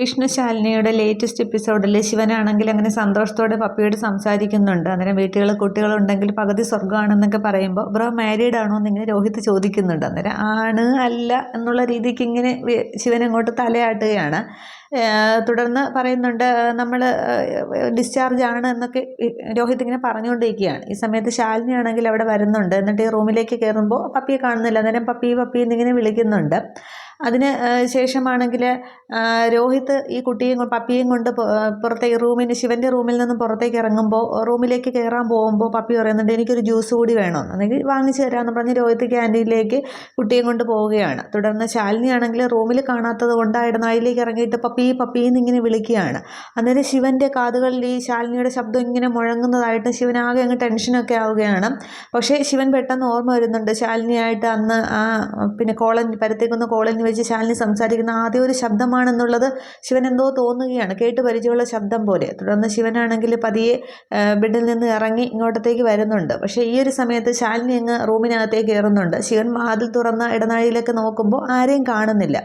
വിഷ്ണുശാലിനിയുടെ latest എപ്പിസോഡിൽ ശിവനാണെങ്കിൽ അങ്ങനെ സന്തോഷത്തോടെ പപ്പിയോട് സംസാരിക്കുന്നുണ്ട്. അന്നേരം വീട്ടുകൾ കുട്ടികളുണ്ടെങ്കിൽ പകുതി സ്വർഗമാണെന്നൊക്കെ പറയുമ്പോൾ ബ്രോ മാരീഡ് ആണോ എന്നിങ്ങനെ രോഹിത് ചോദിക്കുന്നുണ്ട്. അന്നേരം ആണ് അല്ല എന്നുള്ള രീതിക്ക് ഇങ്ങനെ ശിവൻ അങ്ങോട്ട് തലയാട്ടുകയാണ്. തുടർന്ന് പറയുന്നുണ്ട് നമ്മൾ ഡിസ്ചാർജ് ആണ് എന്നൊക്കെ രോഹിത് ഇങ്ങനെ പറഞ്ഞുകൊണ്ടിരിക്കുകയാണ്. ഈ സമയത്ത് ശാലിനി ആണെങ്കിൽ അവിടെ വരുന്നുണ്ട്. എന്നിട്ട് ഈ റൂമിലേക്ക് കയറുമ്പോൾ പപ്പിയെ കാണുന്നില്ല. അന്നേരം പപ്പി പപ്പി എന്നിങ്ങനെ വിളിക്കുന്നുണ്ട്. അതിന് ശേഷമാണെങ്കിൽ രോഹിത് ഈ കുട്ടിയും പപ്പിയും കൊണ്ട് പുറത്തേക്ക് റൂമിന് ശിവന്റെ റൂമിൽ നിന്നും പുറത്തേക്ക് ഇറങ്ങുമ്പോൾ റൂമിലേക്ക് കയറാൻ പോകുമ്പോൾ പപ്പി പറയുന്നുണ്ട് എനിക്കൊരു ജ്യൂസ് കൂടി വേണം എന്നെങ്കിൽ വാങ്ങിച്ചു തരാമെന്ന് പറഞ്ഞ് രോഹിത് ക്യാന്റീനിലേക്ക് കുട്ടിയും കൊണ്ട് പോവുകയാണ്. തുടർന്ന് ശാലിനി ആണെങ്കിൽ റൂമിൽ കാണാത്തത് കൊണ്ട് ഇടനാഴിലേക്ക് ഇറങ്ങിയിട്ട് പപ്പി പപ്പി എന്നിങ്ങനെ വിളിക്കുകയാണ്. അന്നേരം ശിവന്റെ കാതുകളിൽ ഈ ശാലിനിയുടെ ശബ്ദം ഇങ്ങനെ മുഴങ്ങുന്നതായിട്ട് ശിവനാകെ അങ്ങ് ടെൻഷനൊക്കെ ആവുകയാണ്. പക്ഷേ ശിവൻ പെട്ടെന്ന് ഓർമ്മ വരുന്നുണ്ട് ശാലിനിയായിട്ട് അന്ന് ആ പിന്നെ കോളനി പരത്തേക്കുന്ന കോളനി വെച്ച് ശാലിനി സംസാരിക്കുന്ന ആദ്യ ഒരു ശബ്ദമാണെന്നുള്ളത് ശിവൻ എന്തോ തോന്നുകയാണ്. കേട്ട് പരിചയമുള്ള ശബ്ദം പോലെ. തുടർന്ന് ശിവനാണെങ്കിൽ പതിയെ ബെഡിൽ നിന്ന് ഇറങ്ങി ഇങ്ങോട്ടത്തേക്ക് വരുന്നുണ്ട്. പക്ഷേ ഈ ഒരു സമയത്ത് ശാലിനി അങ്ങ് റൂമിനകത്തേക്ക് കയറുന്നുണ്ട്. ശിവൻ വാതിൽ തുറന്ന ഇടനാഴിയിലേക്ക് നോക്കുമ്പോൾ ആരെയും കാണുന്നില്ല.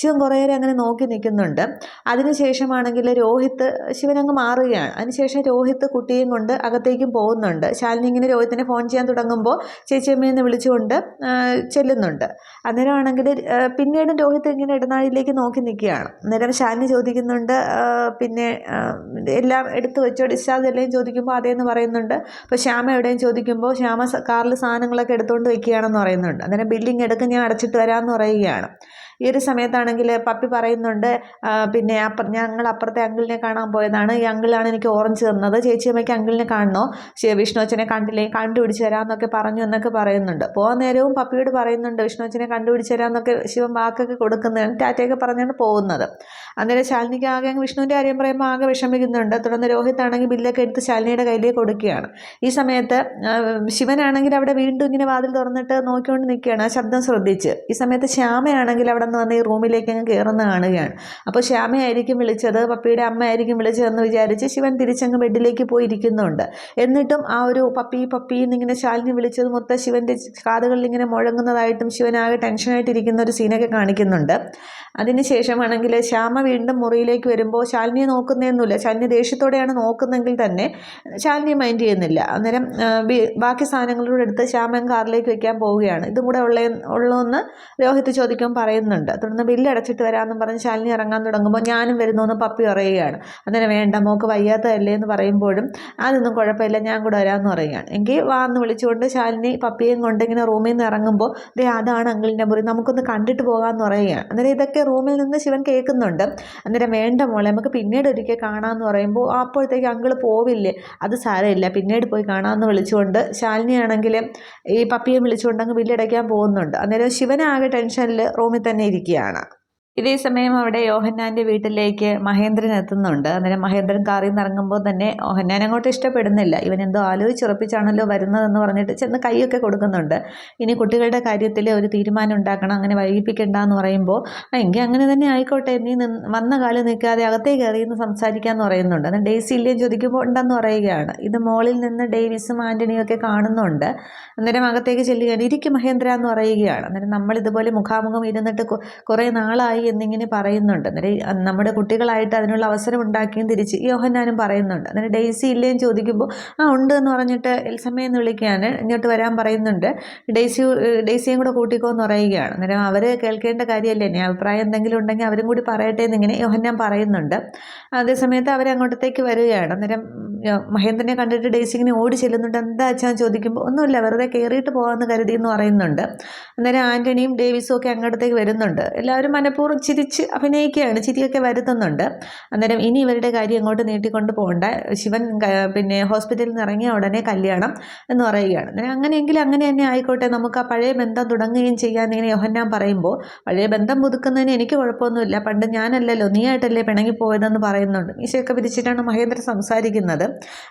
ശിവൻ കുറേ നേരം അങ്ങനെ നോക്കി നിൽക്കുന്നുണ്ട്. അതിനുശേഷമാണെങ്കിൽ രോഹിത്ത് ശിവൻ അങ്ങ് മാറുകയാണ്. അതിനുശേഷം രോഹിത്ത് കുട്ടിയും കൊണ്ട് അകത്തേക്കും പോകുന്നുണ്ട്. ശാലിനി ഇങ്ങനെ രോഹിത്തിനെ ഫോൺ ചെയ്യാൻ തുടങ്ങുമ്പോൾ ചേച്ചിയമ്മയെന്ന് വിളിച്ചുകൊണ്ട് ചെല്ലുന്നുണ്ട്. അന്നേരമാണെങ്കിൽ പിന്നീട് പിന്നീട് രോഹിത് ഇങ്ങനെ ഇടനാഴിയിലേക്ക് നോക്കി നിൽക്കുകയാണ്. അന്നേരം ശാലിനി ചോദിക്കുന്നുണ്ട് പിന്നെ എല്ലാം എടുത്തു വെച്ചോ? ഡിസ്ചാർജ് എല്ലാം ചോദിക്കുമ്പോൾ അതേന്ന് പറയുന്നുണ്ട്. അപ്പോൾ ശ്യാമ എവിടെയും ചോദിക്കുമ്പോൾ ശ്യാമ കാറിൽ സാധനങ്ങളൊക്കെ എടുത്തുകൊണ്ട് വെക്കുകയാണെന്ന് പറയുന്നുണ്ട്. അന്നേരം ബില്ലിംഗ് എടുക്കും ഞാൻ അടച്ചിട്ട് വരാമെന്ന് പറയുകയാണ്. ഈ ഒരു സമയത്താണെങ്കിൽ പപ്പി പറയുന്നുണ്ട് പിന്നെ അപ്പ ഞങ്ങൾ അപ്പുറത്തെ അങ്കിളിനെ കാണാൻ പോയതാണ്. ഈ അങ്കിളാണ് എനിക്ക് ഓറഞ്ച് തന്നത്. ചേച്ചിയമ്മയ്ക്ക് അങ്കിളിനെ കാണണോ? വിഷ്ണു അച്ഛനെ കണ്ടില്ലേ കണ്ടുപിടിച്ച് തരാമെന്നൊക്കെ പറഞ്ഞു എന്നൊക്കെ പറയുന്നുണ്ട്. പോകാൻ നേരവും പപ്പിയോട് പറയുന്നുണ്ട് വിഷ്ണു അച്ഛനെ കണ്ടുപിടിച്ച് തരാമെന്നൊക്കെ ശിവൻ വാക്കൊക്കെ കൊടുക്കുന്നതാണ് ടാറ്റയൊക്കെ പറഞ്ഞാണ് പോകുന്നത്. അന്നേരം ശാലിനിക്ക് ആകെ അങ്ങ് വിഷ്ണുവിന്റെ കാര്യം പറയുമ്പോൾ ആകെ വിഷമിക്കുന്നുണ്ട്. തുടർന്ന് രോഹിത് ആണെങ്കിൽ ബില്ലൊക്കെ എടുത്ത് ശാലിനിയുടെ കയ്യിലേക്ക് കൊടുക്കുകയാണ്. ഈ സമയത്ത് ശിവനാണെങ്കിൽ അവിടെ വീണ്ടും ഇങ്ങനെ വാതിൽ തുറന്നിട്ട് നോക്കിക്കൊണ്ട് നിൽക്കുകയാണ്. ആ ശബ്ദം ശ്രദ്ധിച്ച്. ഈ സമയത്ത് ശ്യാമയാണെങ്കിൽ അവിടെ നിന്ന് വന്ന് ഈ റൂമിലേക്ക് അങ്ങ് കയറുന്ന കാണുകയാണ്. അപ്പോൾ ശ്യാമയായിരിക്കും വിളിച്ചത് പപ്പിയുടെ അമ്മയായിരിക്കും വിളിച്ചതെന്ന് വിചാരിച്ച് ശിവൻ തിരിച്ചങ്ങ് ബെഡിലേക്ക് പോയിരിക്കുന്നുണ്ട്. എന്നിട്ടും ആ ഒരു പപ്പി പപ്പി എന്നിങ്ങനെ ശാലിനി വിളിച്ചത് മൊത്തം ശിവന്റെ കാതുകളിൽ ഇങ്ങനെ മുഴങ്ങുന്നതായിട്ടും ശിവനാകെ ടെൻഷനായിട്ടിരിക്കുന്ന ഒരു സീനൊക്കെ കാണിക്കുന്നുണ്ട്. അതിനുശേഷമാണെങ്കിൽ ശ്യാമ വീണ്ടും മുറിയിലേക്ക് വരുമ്പോൾ ശാലിനിയെ നോക്കുന്നതൊന്നുമില്ല ശാലിനി ദേഷ്യത്തോടെയാണ് നോക്കുന്നതെങ്കിൽ തന്നെ ശാലിനി മൈൻഡ് ചെയ്യുന്നില്ല. അന്നേരം ബാക്കി സാധനങ്ങളുടെ എടുത്ത് ശ്യാമൻ കാറിലേക്ക് വെക്കാൻ പോവുകയാണ്. ഇതും കൂടെ ഉള്ള ഉള്ളതെന്ന് രോഹിത് ചോദിക്കാൻ പറയുന്നുണ്ട്. തുടർന്ന് ബില്ല് അടച്ചിട്ട് വരാമെന്നും പറഞ്ഞ് ശാലിനി ഇറങ്ങാൻ തുടങ്ങുമ്പോൾ ഞാനും വരുന്നു എന്ന് പപ്പി പറയുകയാണ്. അന്നേരം വേണ്ട മോക്ക് വയ്യാത്തതല്ലേ എന്ന് പറയുമ്പോഴും അതൊന്നും കുഴപ്പമില്ല ഞാൻ കൂടെ വരാമെന്ന് പറയുകയാണ്. എങ്കിൽ വാന്ന് വിളിച്ചുകൊണ്ട് ശാലിനി പപ്പിയും കൊണ്ട് ഇങ്ങനെ റൂമിൽ നിന്ന് ഇറങ്ങുമ്പോൾ ദേ അതാണ് അങ്കിളിന്റെ മുറി നമുക്കൊന്ന് കണ്ടിട്ട് പോകാമെന്ന് പറയുകയാണ്. അന്നേരം ഇതൊക്കെ റൂമിൽ നിന്ന് ശിവൻ കേൾക്കുന്നുണ്ട്. അന്നേരം വേണ്ട മോളെ നമുക്ക് പിന്നീട് ഒരിക്കൽ കാണാമെന്ന് പറയുമ്പോൾ അപ്പോഴത്തേക്ക് അങ്കിൾ പോവില്ലേ? അത് സാരമില്ല പിന്നീട് പോയി കാണാമെന്ന് വിളിച്ചുകൊണ്ട് ശാലിനിയാണെങ്കിൽ ഈ പപ്പിയെ വിളിച്ചുകൊണ്ട് അങ്ങ് ബില്ലടയ്ക്കാൻ പോകുന്നുണ്ട്. അന്നേരം ശിവനാകെ ടെൻഷനിൽ റൂമിൽ തന്നെ ഇരിക്കുകയാണ്. ഇതേ സമയം അവിടെ യോഹന്നാന്റെ വീട്ടിലേക്ക് മഹേന്ദ്രൻ എത്തുന്നുണ്ട്. അന്നേരം മഹേന്ദ്രൻ കാറിൽ നിന്ന് ഇറങ്ങുമ്പോൾ തന്നെ യോഹന്നാൻ അങ്ങോട്ട് ഇഷ്ടപ്പെടുന്നില്ല. ഇവൻ എന്തോ ആലോചിച്ചുറപ്പിച്ചാണല്ലോ വരുന്നതെന്ന് പറഞ്ഞിട്ട് ചെന്ന് കൈയൊക്കെ കൊടുക്കുന്നുണ്ട്. ഇനി കുട്ടികളുടെ കാര്യത്തിൽ ഒരു തീരുമാനം ഉണ്ടാക്കണം അങ്ങനെ വൈകിപ്പിക്കണ്ട എന്ന് പറയുമ്പോൾ എങ്കിൽ അങ്ങനെ തന്നെ ആയിക്കോട്ടെ നീ വന്ന കാലം നിൽക്കാതെ അകത്തേക്ക് കയറിയെന്ന് സംസാരിക്കാമെന്ന് പറയുന്നുണ്ട്. അന്നേരം ഡേസി ഇല്ലേ ചോദിക്കുമ്പോൾ ഉണ്ടെന്ന് പറയുകയാണ്. ഇത് മോളിൽ നിന്ന് ഡേവിസും ആന്റണിയും ഒക്കെ കാണുന്നുണ്ട്. അന്നേരം അകത്തേക്ക് ചെല്ലുകയാണ്. ഇരിക്കും മഹേന്ദ്ര എന്ന് പറയുകയാണ്. അന്നേരം നമ്മൾ ഇതുപോലെ മുഖാമുഖം ഇരുന്നിട്ട് കുറേ നാളായി. എന്നിങ്ങനെ പറയുന്നുണ്ട്. അന്നേരം നമ്മുടെ കുട്ടികളായിട്ട് അതിനുള്ള അവസരം ഉണ്ടാക്കിയും തിരിച്ച് യോഹന്നാനും പറയുന്നുണ്ട്. അന്നേരം ഡെയ്സി ഇല്ലേന്ന് ചോദിക്കുമ്പോൾ ആ ഉണ്ട് എന്ന് പറഞ്ഞിട്ട് എൽസമ്മയെന്ന് വിളിക്കുകയാണ് ഇങ്ങോട്ട് വരാൻ പറയുന്നുണ്ട്. ഡെയ്സി ഡെയ്സിയും കൂടെ കൂട്ടിക്കോന്ന് പറയുകയാണ്. അന്നേരം അവർ കേൾക്കേണ്ട കാര്യമല്ലേ? ഇനി അഭിപ്രായം എന്തെങ്കിലും ഉണ്ടെങ്കിൽ അവരും കൂടി പറയട്ടെ എന്നിങ്ങനെ യോഹന്നാൻ പറയുന്നുണ്ട്. അതേസമയത്ത് അവരങ്ങോട്ടത്തേക്ക് വരികയാണ്. അന്നേരം മഹേന്ദ്രനെ കണ്ടിട്ട് ഡേസിങ്ങിനെ ഓടി ചെല്ലുന്നുണ്ട്. എന്താ അച്ഛാ ചോദിക്കുമ്പോൾ ഒന്നുമില്ല വെറുതെ കയറിയിട്ട് പോകാമെന്ന് കരുതി എന്ന് പറയുന്നുണ്ട്. അന്നേരം ആന്റണിയും ഡേവിസും ഒക്കെ അങ്ങോട്ടത്തേക്ക് വരുന്നുണ്ട്. എല്ലാവരും മനഃപൂർവം ചിരിച്ച് അഭിനയിക്കുകയാണ് ചിരിയൊക്കെ വരുത്തുന്നുണ്ട്. അന്നേരം ഇനി ഇവരുടെ കാര്യം അങ്ങോട്ട് നീട്ടിക്കൊണ്ട് പോകണ്ട. ശിവൻ പിന്നെ ഹോസ്പിറ്റലിൽ നിന്ന് ഇറങ്ങിയ ഉടനെ കല്യാണം എന്ന് പറയുകയാണ്. അങ്ങനെയെങ്കിൽ അങ്ങനെ തന്നെ ആയിക്കോട്ടെ. നമുക്ക് ആ പഴയ ബന്ധം തുടങ്ങുകയും ചെയ്യാൻ ഇങ്ങനെ യോഹന്നാൻ പറയുമ്പോൾ പഴയ ബന്ധം പുതുക്കുന്നതിന് എനിക്ക് കുഴപ്പമൊന്നുമില്ല. പണ്ട് ഞാനല്ലല്ലോ നീ ആയിട്ടല്ലേ പിണങ്ങിപ്പോയതെന്ന് പറയുന്നുണ്ട്. മീശയൊക്കെ പിരിച്ചിട്ടാണ് മഹേന്ദ്രൻ സംസാരിക്കുന്നത്.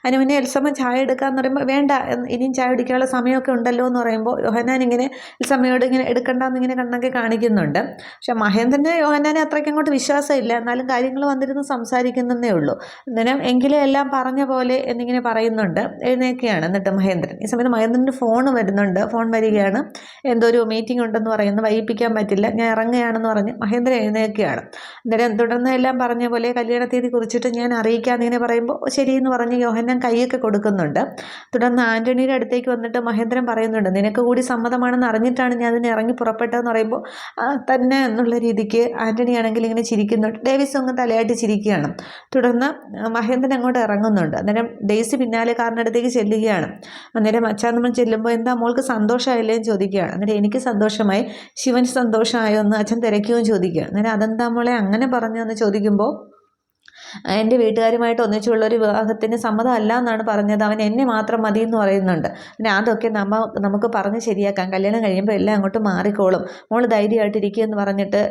അതിന് മുന്നേ എൽസമ്മ ചായ എടുക്കാമെന്ന് പറയുമ്പോൾ വേണ്ട ഇനിയും ചായ കുടിക്കാനുള്ള സമയമൊക്കെ ഉണ്ടല്ലോ എന്ന് പറയുമ്പോൾ യോഹനാൻ ഇങ്ങനെ എൽസമ്മയോട് ഇങ്ങനെ എടുക്കണ്ടെന്ന് ഇങ്ങനെ കണ്ണൊക്കെ കാണിക്കുന്നുണ്ട്. പക്ഷെ മഹേന്ദ്രന് യോഹനാനെ അത്രയ്ക്ക് അങ്ങോട്ട് വിശ്വാസമില്ല. എന്നാലും കാര്യങ്ങൾ വന്നിരുന്ന് സംസാരിക്കുന്നതേ ഉള്ളൂ. അന്നേരം എങ്കിലും എല്ലാം പറഞ്ഞ പോലെ എന്നിങ്ങനെ പറയുന്നുണ്ട്. എഴുന്നേക്കുകയാണ് എന്നിട്ട് മഹേന്ദ്രൻ. ഈ സമയത്ത് മഹേന്ദ്രന്റെ ഫോൺ വരുന്നുണ്ട്. ഫോൺ വരികയാണ്. എന്തോ ഒരു മീറ്റിംഗ് ഉണ്ടെന്ന് പറയുന്നു. വൈകിപ്പിക്കാൻ പറ്റില്ല. ഞാൻ ഇറങ്ങുകയാണെന്ന് പറഞ്ഞ് മഹേന്ദ്രൻ എഴുന്നേൽക്കുകയാണ്. അന്നേരം തുടർന്ന് എല്ലാം പറഞ്ഞ പോലെ കല്യാണ തീയതി കുറിച്ചിട്ട് ഞാൻ അറിയിക്കാമെന്ന് ഇങ്ങനെ പറയുമ്പോൾ ശരിയെന്ന് പറഞ്ഞ് യോഹന്നാൻ കൈയൊക്കെ കൊടുക്കുന്നുണ്ട്. തുടർന്ന് ആന്റണിയുടെ അടുത്തേക്ക് വന്നിട്ട് മഹേന്ദ്രൻ പറയുന്നുണ്ട് നിനക്ക് കൂടി സമ്മതമാണെന്ന് അറിഞ്ഞിട്ടാണ് ഞാൻ അതിന് ഇറങ്ങി പുറപ്പെട്ടതെന്ന് പറയുമ്പോൾ "ആ, തന്നെ എന്നുള്ള രീതിക്ക് ആന്റണി ആണെങ്കിൽ ഇങ്ങനെ ചിരിക്കുന്നുണ്ട് ഡേവിസ് അങ്ങ് തലയായിട്ട് ചിരിക്കുകയാണ്. തുടർന്ന് മഹേന്ദ്രൻ അങ്ങോട്ട് ഇറങ്ങുന്നുണ്ട്. അന്നേരം ഡേയ്സി പിന്നാലെ അടുത്തേക്ക് ചെല്ലുകയാണ്. അന്നേരം അച്ഛൻ നമ്മൾ ചെല്ലുമ്പോൾ എന്താ മോൾക്ക് സന്തോഷമായില്ലേ? എന്ന് ചോദിക്കുകയാണ്. അന്നേരം എനിക്ക് സന്തോഷമായി. ശിവൻ സന്തോഷമായോ? എന്ന് അച്ഛൻ തിരക്കുകയും ചോദിക്കുകയാണ്. അന്നേരം അതെന്താ മോളെ അങ്ങനെ പറഞ്ഞു? എന്ന് ചോദിക്കുമ്പോൾ എന്റെ വീട്ടുകാരുമായിട്ട് ഒന്നിച്ചുള്ള ഒരു വിവാഹത്തിന് സമ്മതമല്ല എന്നാണ് പറഞ്ഞത്. അവൻ എന്നെ മാത്രം മതി എന്ന് പറയുന്നുണ്ട്. പിന്നെ അതൊക്കെ നമ്മ നമുക്ക് പറഞ്ഞ് ശരിയാക്കാം. കല്യാണം കഴിയുമ്പോൾ എല്ലാം അങ്ങോട്ട് മാറിക്കോളും. മോൾ ധൈര്യമായിട്ടിരിക്കുക എന്ന് പറഞ്ഞിട്ട്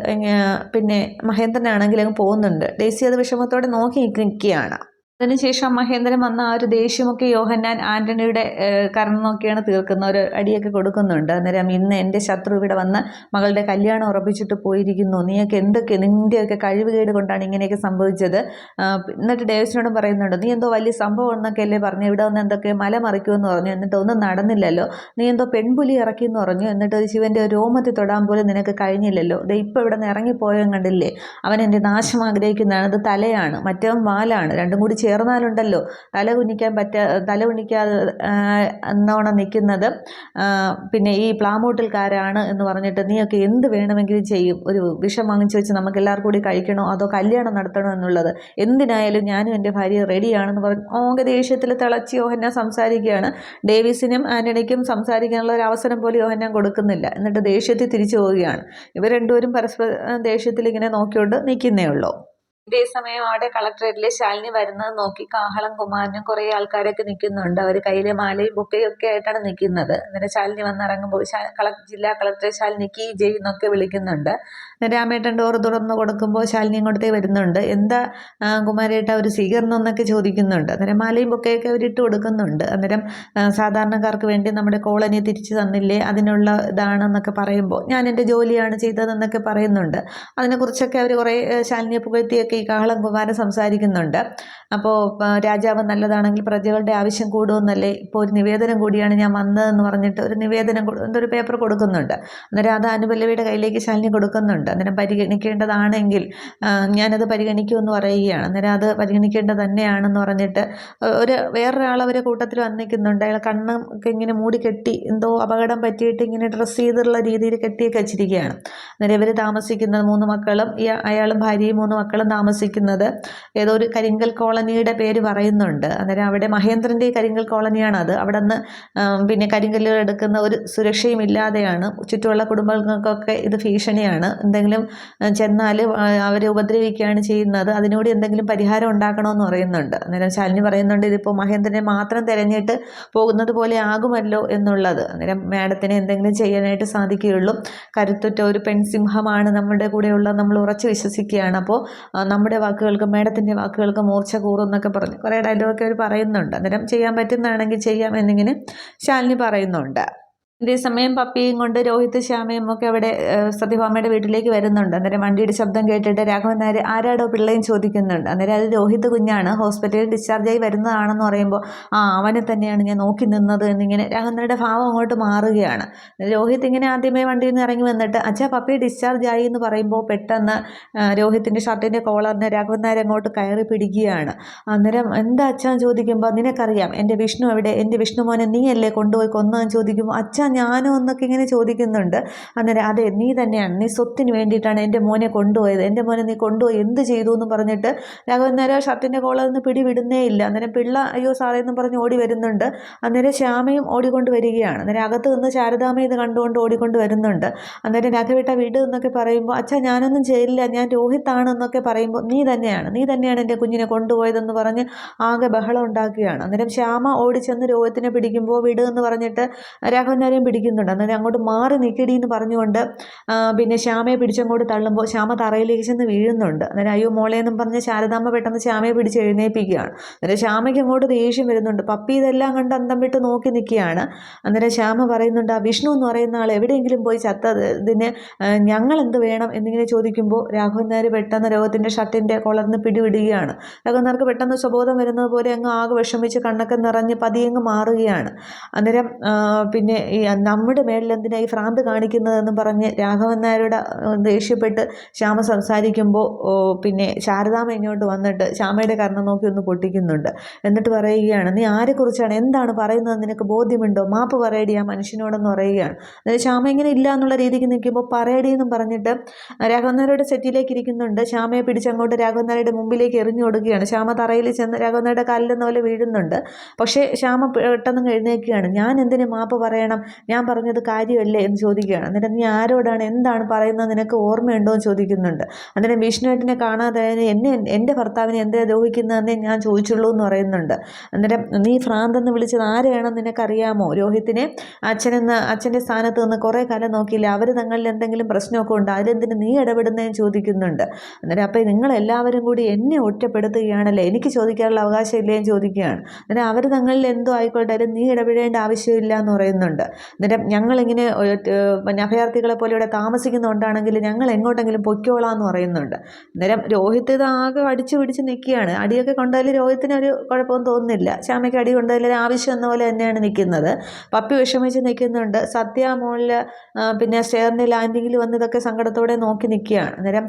പിന്നെ മഹേന്ദ്രനാണെങ്കിൽ അങ്ങ് പോകുന്നുണ്ട്. ഡേസി അത് വിഷമത്തോടെ നോക്കി നിൽക്കുകയാണ്. അതിനുശേഷം മഹേന്ദ്രൻ വന്ന ആ ഒരു ദേഷ്യമൊക്കെ യോഹന്നാൻ ആന്റണിയുടെ കരണം നോക്കിയാണ് തീർക്കുന്ന ഒരു അടിയൊക്കെ കൊടുക്കുന്നുണ്ട്. അന്നേരം ഇന്ന് എന്റെ ശത്രു ഇവിടെ വന്ന് മകളുടെ കല്യാണം ഉറപ്പിച്ചിട്ട് പോയിരിക്കുന്നു. നീയൊക്കെ എന്തൊക്കെ നിന്റെയൊക്കെ കഴിവുകേട് കൊണ്ടാണ് ഇങ്ങനെയൊക്കെ സംഭവിച്ചത്? എന്നിട്ട് ഡേവിസിനോടും പറയുന്നുണ്ട് നീ എന്തോ വലിയ സംഭവം എന്നൊക്കെ അല്ലേ പറഞ്ഞു? ഇവിടെ വന്ന് എന്തൊക്കെ മല മറിക്കുമെന്ന് പറഞ്ഞു. എന്നിട്ട് ഒന്നും നടന്നില്ലല്ലോ. നീ എന്തോ പെൺപുലി ഇറക്കി എന്ന് പറഞ്ഞു. എന്നിട്ട് ഒരു ശിവന്റെ രോമത്തിൽ തൊടാൻ പോലും നിനക്ക് കഴിഞ്ഞില്ലല്ലോ. ഇത് ഇപ്പോൾ ഇവിടെ നിന്ന് ഇറങ്ങിപ്പോയോ കണ്ടില്ലേ? അവൻ എന്റെ നാശം ആഗ്രഹിക്കുന്നതാണ്. ഇത് തലയാണ് മറ്റവൻ വാലാണ്. രണ്ടും കൂടി ചേർന്നാലുണ്ടല്ലോ. തല കുനിക്കാൻ പറ്റാ തല കുനിക്കാതെ എന്നോണം നിൽക്കുന്നത്. പിന്നെ ഈ പ്ലാമൂട്ടിൽക്കാരാണ് എന്ന് പറഞ്ഞിട്ട് നീയൊക്കെ എന്ത് വേണമെങ്കിലും ചെയ്യും. ഒരു വിഷം വാങ്ങിച്ചു വെച്ച് നമുക്ക് എല്ലാവർക്കും കൂടി കഴിക്കണോ? അതോ കല്യാണം നടത്തണോ എന്നുള്ളത്? എന്തിനായാലും ഞാനും എന്റെ ഭാര്യ റെഡിയാണെന്ന് പറഞ്ഞു ഓങ്ക ദേഷ്യത്തിൽ തിളച്ച് യോഹന്ന സംസാരിക്കുകയാണ്. ഡേവിസിനും ആന്റണിക്കും സംസാരിക്കാനുള്ള ഒരു അവസരം പോലും യോഹന്നാൻ കൊടുക്കുന്നില്ല. എന്നിട്ട് ദേഷ്യത്തിൽ തിരിച്ചു പോവുകയാണ്. ഇവർ രണ്ടുപേരും പരസ്പരം ദേഷ്യത്തിൽ ഇങ്ങനെ നോക്കിയോണ്ട് നിൽക്കുന്നേ ഉള്ളൂ. ഇതേ സമയം അവിടെ കളക്ടറേറ്റിലെ ശാലിനി വരുന്നത് നോക്കി കാഹളം കുമാരനും കുറേ ആൾക്കാരൊക്കെ നിൽക്കുന്നുണ്ട്. അവർ കയ്യിൽ മാലയും ബുക്കയും ഒക്കെ ആയിട്ടാണ് നിൽക്കുന്നത്. അന്നേരം ശാലിനി വന്നിറങ്ങുമ്പോൾ ജില്ലാ കളക്ടർ ശാലിനിക്ക് ജയ് എന്നൊക്കെ വിളിക്കുന്നുണ്ട്. രാമേട്ടൻ ഡോർ തുറന്ന് കൊടുക്കുമ്പോൾ ശാലിനി ഇങ്ങോട്ടേക്ക് വരുന്നുണ്ട്. എന്താ കുമാരേട്ട ഒരു സ്വീകരണം എന്നൊക്കെ ചോദിക്കുന്നുണ്ട്. അന്നേരം മാലയും ബുക്കയൊക്കെ അവരിട്ട് കൊടുക്കുന്നുണ്ട്. അന്നേരം സാധാരണക്കാർക്ക് വേണ്ടി നമ്മുടെ കോളനി തിരിച്ചു തന്നില്ലേ അതിനുള്ള ഇതാണെന്നൊക്കെ പറയുമ്പോൾ ഞാൻ എന്റെ ജോലിയാണ് ചെയ്തതെന്നൊക്കെ പറയുന്നുണ്ട്. അതിനെക്കുറിച്ചൊക്കെ അവർ കുറേ ശാലിനിയെ പുകഴ്ത്തിയൊക്കെ ഈ കാഹളം കുമാരൻ സംസാരിക്കുന്നുണ്ട്. അപ്പോൾ രാജാവ് നല്ലതാണെങ്കിൽ പ്രജകളുടെ ആവശ്യം കൂടുമെന്നല്ലേ ഇപ്പോൾ ഒരു നിവേദനം കൂടിയാണ് ഞാൻ വന്നതെന്ന് പറഞ്ഞിട്ട് ഒരു നിവേദനം എന്തൊരു പേപ്പർ കൊടുക്കുന്നുണ്ട്. അന്നേരം അത് അനുപല്ലവിയുടെ കയ്യിലേക്ക് ശാലിനി കൊടുക്കുന്നുണ്ട്. അന്നേരം പരിഗണിക്കേണ്ടതാണെങ്കിൽ ഞാനത് പരിഗണിക്കുമെന്ന് പറയുകയാണ്. അന്നേരം അത് പരിഗണിക്കേണ്ടത് തന്നെയാണെന്ന് പറഞ്ഞിട്ട് ഒരു വേറൊരാൾ അവരെ കൂട്ടത്തിൽ വന്നിരിക്കുന്നുണ്ട് അയാൾ കണ്ണൊക്കെ ഇങ്ങനെ മൂടി കെട്ടി എന്തോ അപകടം പറ്റിയിട്ട് ഇങ്ങനെ ഡ്രസ്സ് ചെയ്തുള്ള രീതിയിൽ കെട്ടിയൊക്കെ വെച്ചിരിക്കുകയാണ്. അന്നേരം ഇവർ താമസിക്കുന്നത് മൂന്ന് മക്കളും അയാളും ഭാര്യയും മൂന്ന് മക്കളും ഏതോ ഒരു കരിങ്കൽ കോളനിയുടെ പേര് പറയുന്നുണ്ട്. അന്നേരം അവിടെ മഹേന്ദ്രന്റെ കരിങ്കൽ കോളനിയാണ് അത് അവിടെ നിന്ന് പിന്നെ കരിങ്കല്ലുകൾ എടുക്കുന്ന ഒരു സുരക്ഷയും ഇല്ലാതെയാണ്. ചുറ്റുമുള്ള കുടുംബങ്ങൾക്കൊക്കെ ഇത് ഭീഷണിയാണ്. എന്തെങ്കിലും ചെന്നാൽ അവരെ ഉപദ്രവിക്കുകയാണ് ചെയ്യുന്നത്. അതിനോട് എന്തെങ്കിലും പരിഹാരം ഉണ്ടാക്കണമെന്ന് പറയുന്നുണ്ട്. അന്നേരം ശാലിനി പറയുന്നുണ്ട് ഇതിപ്പോൾ മഹേന്ദ്രനെ മാത്രം തിരഞ്ഞിട്ട് പോകുന്നത് പോലെ ആകുമല്ലോ എന്നുള്ളത്. അന്നേരം മാഡത്തിന് എന്തെങ്കിലും ചെയ്യാനായിട്ട് സാധിക്കുകയുള്ളൂ. കരുത്തുറ്റ ഒരു പെൺസിംഹമാണ് നമ്മുടെ കൂടെയുള്ള നമ്മൾ ഉറച്ചു വിശ്വസിക്കുകയാണ്. അപ്പോൾ നമ്മുടെ വാക്കുകൾക്ക് മേഡത്തിന്റെ വാക്കുകൾക്ക് മൂർച്ച കൂറും എന്നൊക്കെ പറഞ്ഞ്. കുറേ ഡയലോഗൊക്കെ അവർ പറയുന്നുണ്ട്. അന്നേരം ചെയ്യാൻ പറ്റുന്നതാണെങ്കിൽ ചെയ്യാം എന്നിങ്ങനെ ശാലിനി പറയുന്നുണ്ട്. ഇതേസമയം പപ്പിയും കൊണ്ട് രോഹിത് ശ്യാമയും ഒക്കെ അവിടെ സത്യഭാമയുടെ വീട്ടിലേക്ക് വരുന്നുണ്ട്. അന്നേരം വണ്ടിയുടെ ശബ്ദം കേട്ടിട്ട് രാഘവൻ നായർ ആരാടോ പിള്ളയും ചോദിക്കുന്നുണ്ട്. അന്നേരം അത് രോഹിത് കുഞ്ഞാണ് ഹോസ്പിറ്റലിൽ ഡിസ്ചാർജായി വരുന്നതാണെന്ന് പറയുമ്പോൾ ആ അവനെ തന്നെയാണ് ഞാൻ നോക്കി നിന്നത് എന്നിങ്ങനെ രാഘവൻ നായരുടെ ഭാവം അങ്ങോട്ട് മാറുകയാണ്. രോഹിത് ഇങ്ങനെ ആദ്യമേ വണ്ടിയിൽ നിന്ന് ഇറങ്ങി വന്നിട്ട് അച്ഛാ പപ്പി ഡിസ്ചാർജ് ആയി എന്ന് പറയുമ്പോൾ പെട്ടെന്ന് രോഹിത്തിന്റെ ഷർട്ടിന്റെ കോളറിനെ രാഘവൻ നായർ അങ്ങോട്ട് കയറി പിടിക്കുകയാണ്. അന്നേരം എന്താ അച്ഛൻ ചോദിക്കുമ്പോൾ നിനക്കറിയാം എന്റെ വിഷ്ണു അവിടെ എന്റെ വിഷ്ണു മോനെ നീയല്ലേ കൊണ്ടുപോയി കൊന്നതെന്ന് ചോദിക്കുമ്പോൾ അച്ഛാ ഞാനോ എന്നൊക്കെ ഇങ്ങനെ ചോദിക്കുന്നുണ്ട്. അന്നേരം അതെ നീ തന്നെയാണ്. നീ സ്വത്തിന് വേണ്ടിയിട്ടാണ് എന്റെ മോനെ കൊണ്ടുപോയത്. എന്റെ മോനെ നീ കൊണ്ടുപോയി എന്ത് ചെയ്തു എന്ന് പറഞ്ഞിട്ട് രാഘവൻ നേരം ഷർട്ടിന്റെ കോളർ നിന്ന് പിടിവിടുന്നേ ഇല്ല. അന്നേരം പിള്ള അയ്യോ സാറേ എന്ന് പറഞ്ഞ് ഓടി വരുന്നുണ്ട്. അന്നേരം ശ്യാമയും ഓടിക്കൊണ്ട് വരികയാണ്. അന്നേരം അകത്ത് നിന്ന് ശാരദാമ്മ ഇത് കണ്ടുകൊണ്ട് ഓടിക്കൊണ്ട് വരുന്നുണ്ട്. അന്നേരം രാഘവേട്ട വീട് എന്നൊക്കെ പറയുമ്പോൾ അച്ഛാ ഞാനൊന്നും ചെയ്യില്ല ഞാൻ രോഹിത്താണ് എന്നൊക്കെ പറയുമ്പോൾ നീ തന്നെയാണ്. നീ തന്നെയാണ് എന്റെ കുഞ്ഞിനെ കൊണ്ടുപോയതെന്ന് പറഞ്ഞ് ആകെ ബഹളം ഉണ്ടാക്കുകയാണ്. അന്നേരം ശ്യാമ ഓടിച്ചെന്ന് ചെന്ന് രോഹിത്തിനെ പിടിക്കുമ്പോൾ വിട് എന്ന് പറഞ്ഞിട്ട് രാഘവൻ നായർ പിടിക്കുന്നുണ്ട്. അന്നേരം അങ്ങോട്ട് മാറി നിൽക്കടി എന്ന് പറഞ്ഞുകൊണ്ട് പിന്നെ ശ്യാമയെ പിടിച്ചങ്ങോട്ട് തള്ളുമ്പോൾ ശ്യാമ തറയിലേക്ക് ചെന്ന് വീഴുന്നുണ്ട്. അന്നേരം അയ്യോ മോളെ എന്നും പറഞ്ഞ് ശാരദാമ്മ പെട്ടെന്ന് ശ്യാമയെ പിടിച്ച് എഴുന്നേൽപ്പിക്കുകയാണ്. അന്നേരം ശ്യാമയ്ക്ക് അങ്ങോട്ട് ദേഷ്യം വരുന്നുണ്ട്. പപ്പി ഇതെല്ലാം കണ്ട് അന്തം വിട്ട് നോക്കി നിൽക്കുകയാണ്. അന്നേരം ശ്യാമ പറയുന്നുണ്ട് ആ വിഷ്ണു എന്ന് പറയുന്ന ആൾ എവിടെയെങ്കിലും പോയി ചത്ത ഇതിന് ഞങ്ങൾ എന്ത് വേണം? എന്നിങ്ങനെ ചോദിക്കുമ്പോൾ രാഘവൻ നായർ പെട്ടെന്ന് രോഗത്തിന്റെ ഷർട്ടിന്റെ കൊളർന്ന് പിടിവിടുകയാണ്. രാഘവൻ നായർക്ക് പെട്ടെന്ന് സ്വബോധം വരുന്നത് പോലെ അങ്ങ് ആകെ വിഷമിച്ച് കണ്ണൊക്കെ നിറഞ്ഞ് പതിയങ്ങ് മാറുകയാണ്. അന്നേരം പിന്നെ ഈ നമ്മുടെ മേളിൽ എന്തിനാ ഈ ഭ്രാന്ത് കാണിക്കുന്നതെന്ന് പറഞ്ഞ് രാഘവൻ നായരുടെ ദേഷ്യപ്പെട്ട് ശ്യാമ സംസാരിക്കുമ്പോൾ പിന്നെ ശാരദാമ്മ ഇങ്ങോട്ട് വന്നിട്ട് ശ്യാമയുടെ കർണം നോക്കി ഒന്ന് പൊട്ടിക്കുന്നുണ്ട്. എന്നിട്ട് പറയുകയാണ് നീ ആരെക്കുറിച്ചാണ് എന്താണ് പറയുന്നത് നിനക്ക് ബോധ്യമുണ്ടോ? മാപ്പ് പറയടി ആ മനുഷ്യനോടെന്ന് പറയുകയാണ്. അതായത് ശ്യാമ ഇങ്ങനെ ഇല്ല എന്നുള്ള രീതിക്ക് നിൽക്കുമ്പോൾ പറയടി എന്നും പറഞ്ഞിട്ട് രാഘവൻ നായരുടെ സെറ്റിലേക്ക് ഇരിക്കുന്നുണ്ട്. ശ്യാമയെ പിടിച്ചങ്ങോട്ട് രാഘവൻ നായരുടെ മുമ്പിലേക്ക് എറിഞ്ഞു കൊടുക്കുകയാണ്. ശ്യാമ തറയിൽ ചെന്ന് രാഘവൻ നായരുടെ കാലിലെന്ന പോലെ വീഴുന്നുണ്ട്. പക്ഷേ ശ്യാമ പെട്ടെന്ന് എഴുന്നേൽക്കുകയാണ്. ഞാൻ എന്തിന് മാപ്പ് പറയണം? ഞാൻ പറഞ്ഞത് കാര്യമല്ലേ എന്ന് ചോദിക്കുകയാണ്. എന്നിട്ട് നീ ആരോടാണ് എന്താണ് പറയുന്നത് നിനക്ക് ഓർമ്മയുണ്ടോ എന്ന് ചോദിക്കുന്നുണ്ട്. അന്നേരം വിഷ്ണുവേട്ടനെ കാണാതെ എന്നെ എന്റെ ഭർത്താവിനെ എന്തേ ദ്രോഹിക്കുന്നതെന്നേ ഞാൻ ചോദിച്ചുള്ളൂ എന്ന് പറയുന്നുണ്ട്. അന്നേരം നീ ഭ്രാന്തെന്ന് വിളിച്ചത് ആരെയാണെന്ന് നിനക്കറിയാമോ? രോഹിത്തിനെ? അച്ഛനെന്ന് അച്ഛന്റെ സ്ഥാനത്ത് നിന്ന് കുറേ കാലം നോക്കിയില്ല? അവർ തങ്ങളിൽ എന്തെങ്കിലും പ്രശ്നമൊക്കെ ഉണ്ട്? അതിലെന്തിന് നീ ഇടപെടുന്നതെന്ന് ചോദിക്കുന്നുണ്ട്. അന്നേരം അപ്പോൾ നിങ്ങളെല്ലാവരും കൂടി എന്നെ ഒറ്റപ്പെടുത്തുകയാണല്ലേ? എനിക്ക് ചോദിക്കാനുള്ള അവകാശം ഇല്ലേ എന്ന് ചോദിക്കുകയാണ്. അന്നേരം അവർ തങ്ങളിൽ എന്തോ ആയിക്കോട്ടെ അതിൽ നീ ഇടപെടേണ്ട ആവശ്യമില്ല എന്ന് പറയുന്നുണ്ട്. അന്നേരം ഞങ്ങളിങ്ങനെ അഭയാർത്ഥികളെ പോലെ ഇവിടെ താമസിക്കുന്നുണ്ടാണെങ്കിൽ ഞങ്ങൾ എങ്ങോട്ടെങ്കിലും പൊയ്ക്കോളാം എന്ന് പറയുന്നുണ്ട്. അന്നേരം രോഹിത് ഇത് ആകെ അടിച്ചു പിടിച്ച് നിൽക്കുകയാണ് അടിയൊക്കെ കൊണ്ടതിൽ രോഹിത്തിന് ഒരു കുഴപ്പമൊന്നും തോന്നുന്നില്ല. ശ്യാമയ്ക്ക് അടി കൊണ്ടതിൽ ഒരു ആവശ്യം എന്ന പോലെ തന്നെയാണ് നിൽക്കുന്നത് പപ്പി വിഷമിച്ച് നിൽക്കുന്നുണ്ട് സത്യ മോളിൽ പിന്നെ സ്റ്റെയറിന്റെ ലാൻഡിങ്ങിൽ വന്ന് ഇതൊക്കെ സങ്കടത്തോടെ നോക്കി നിൽക്കുകയാണ് അന്നേരം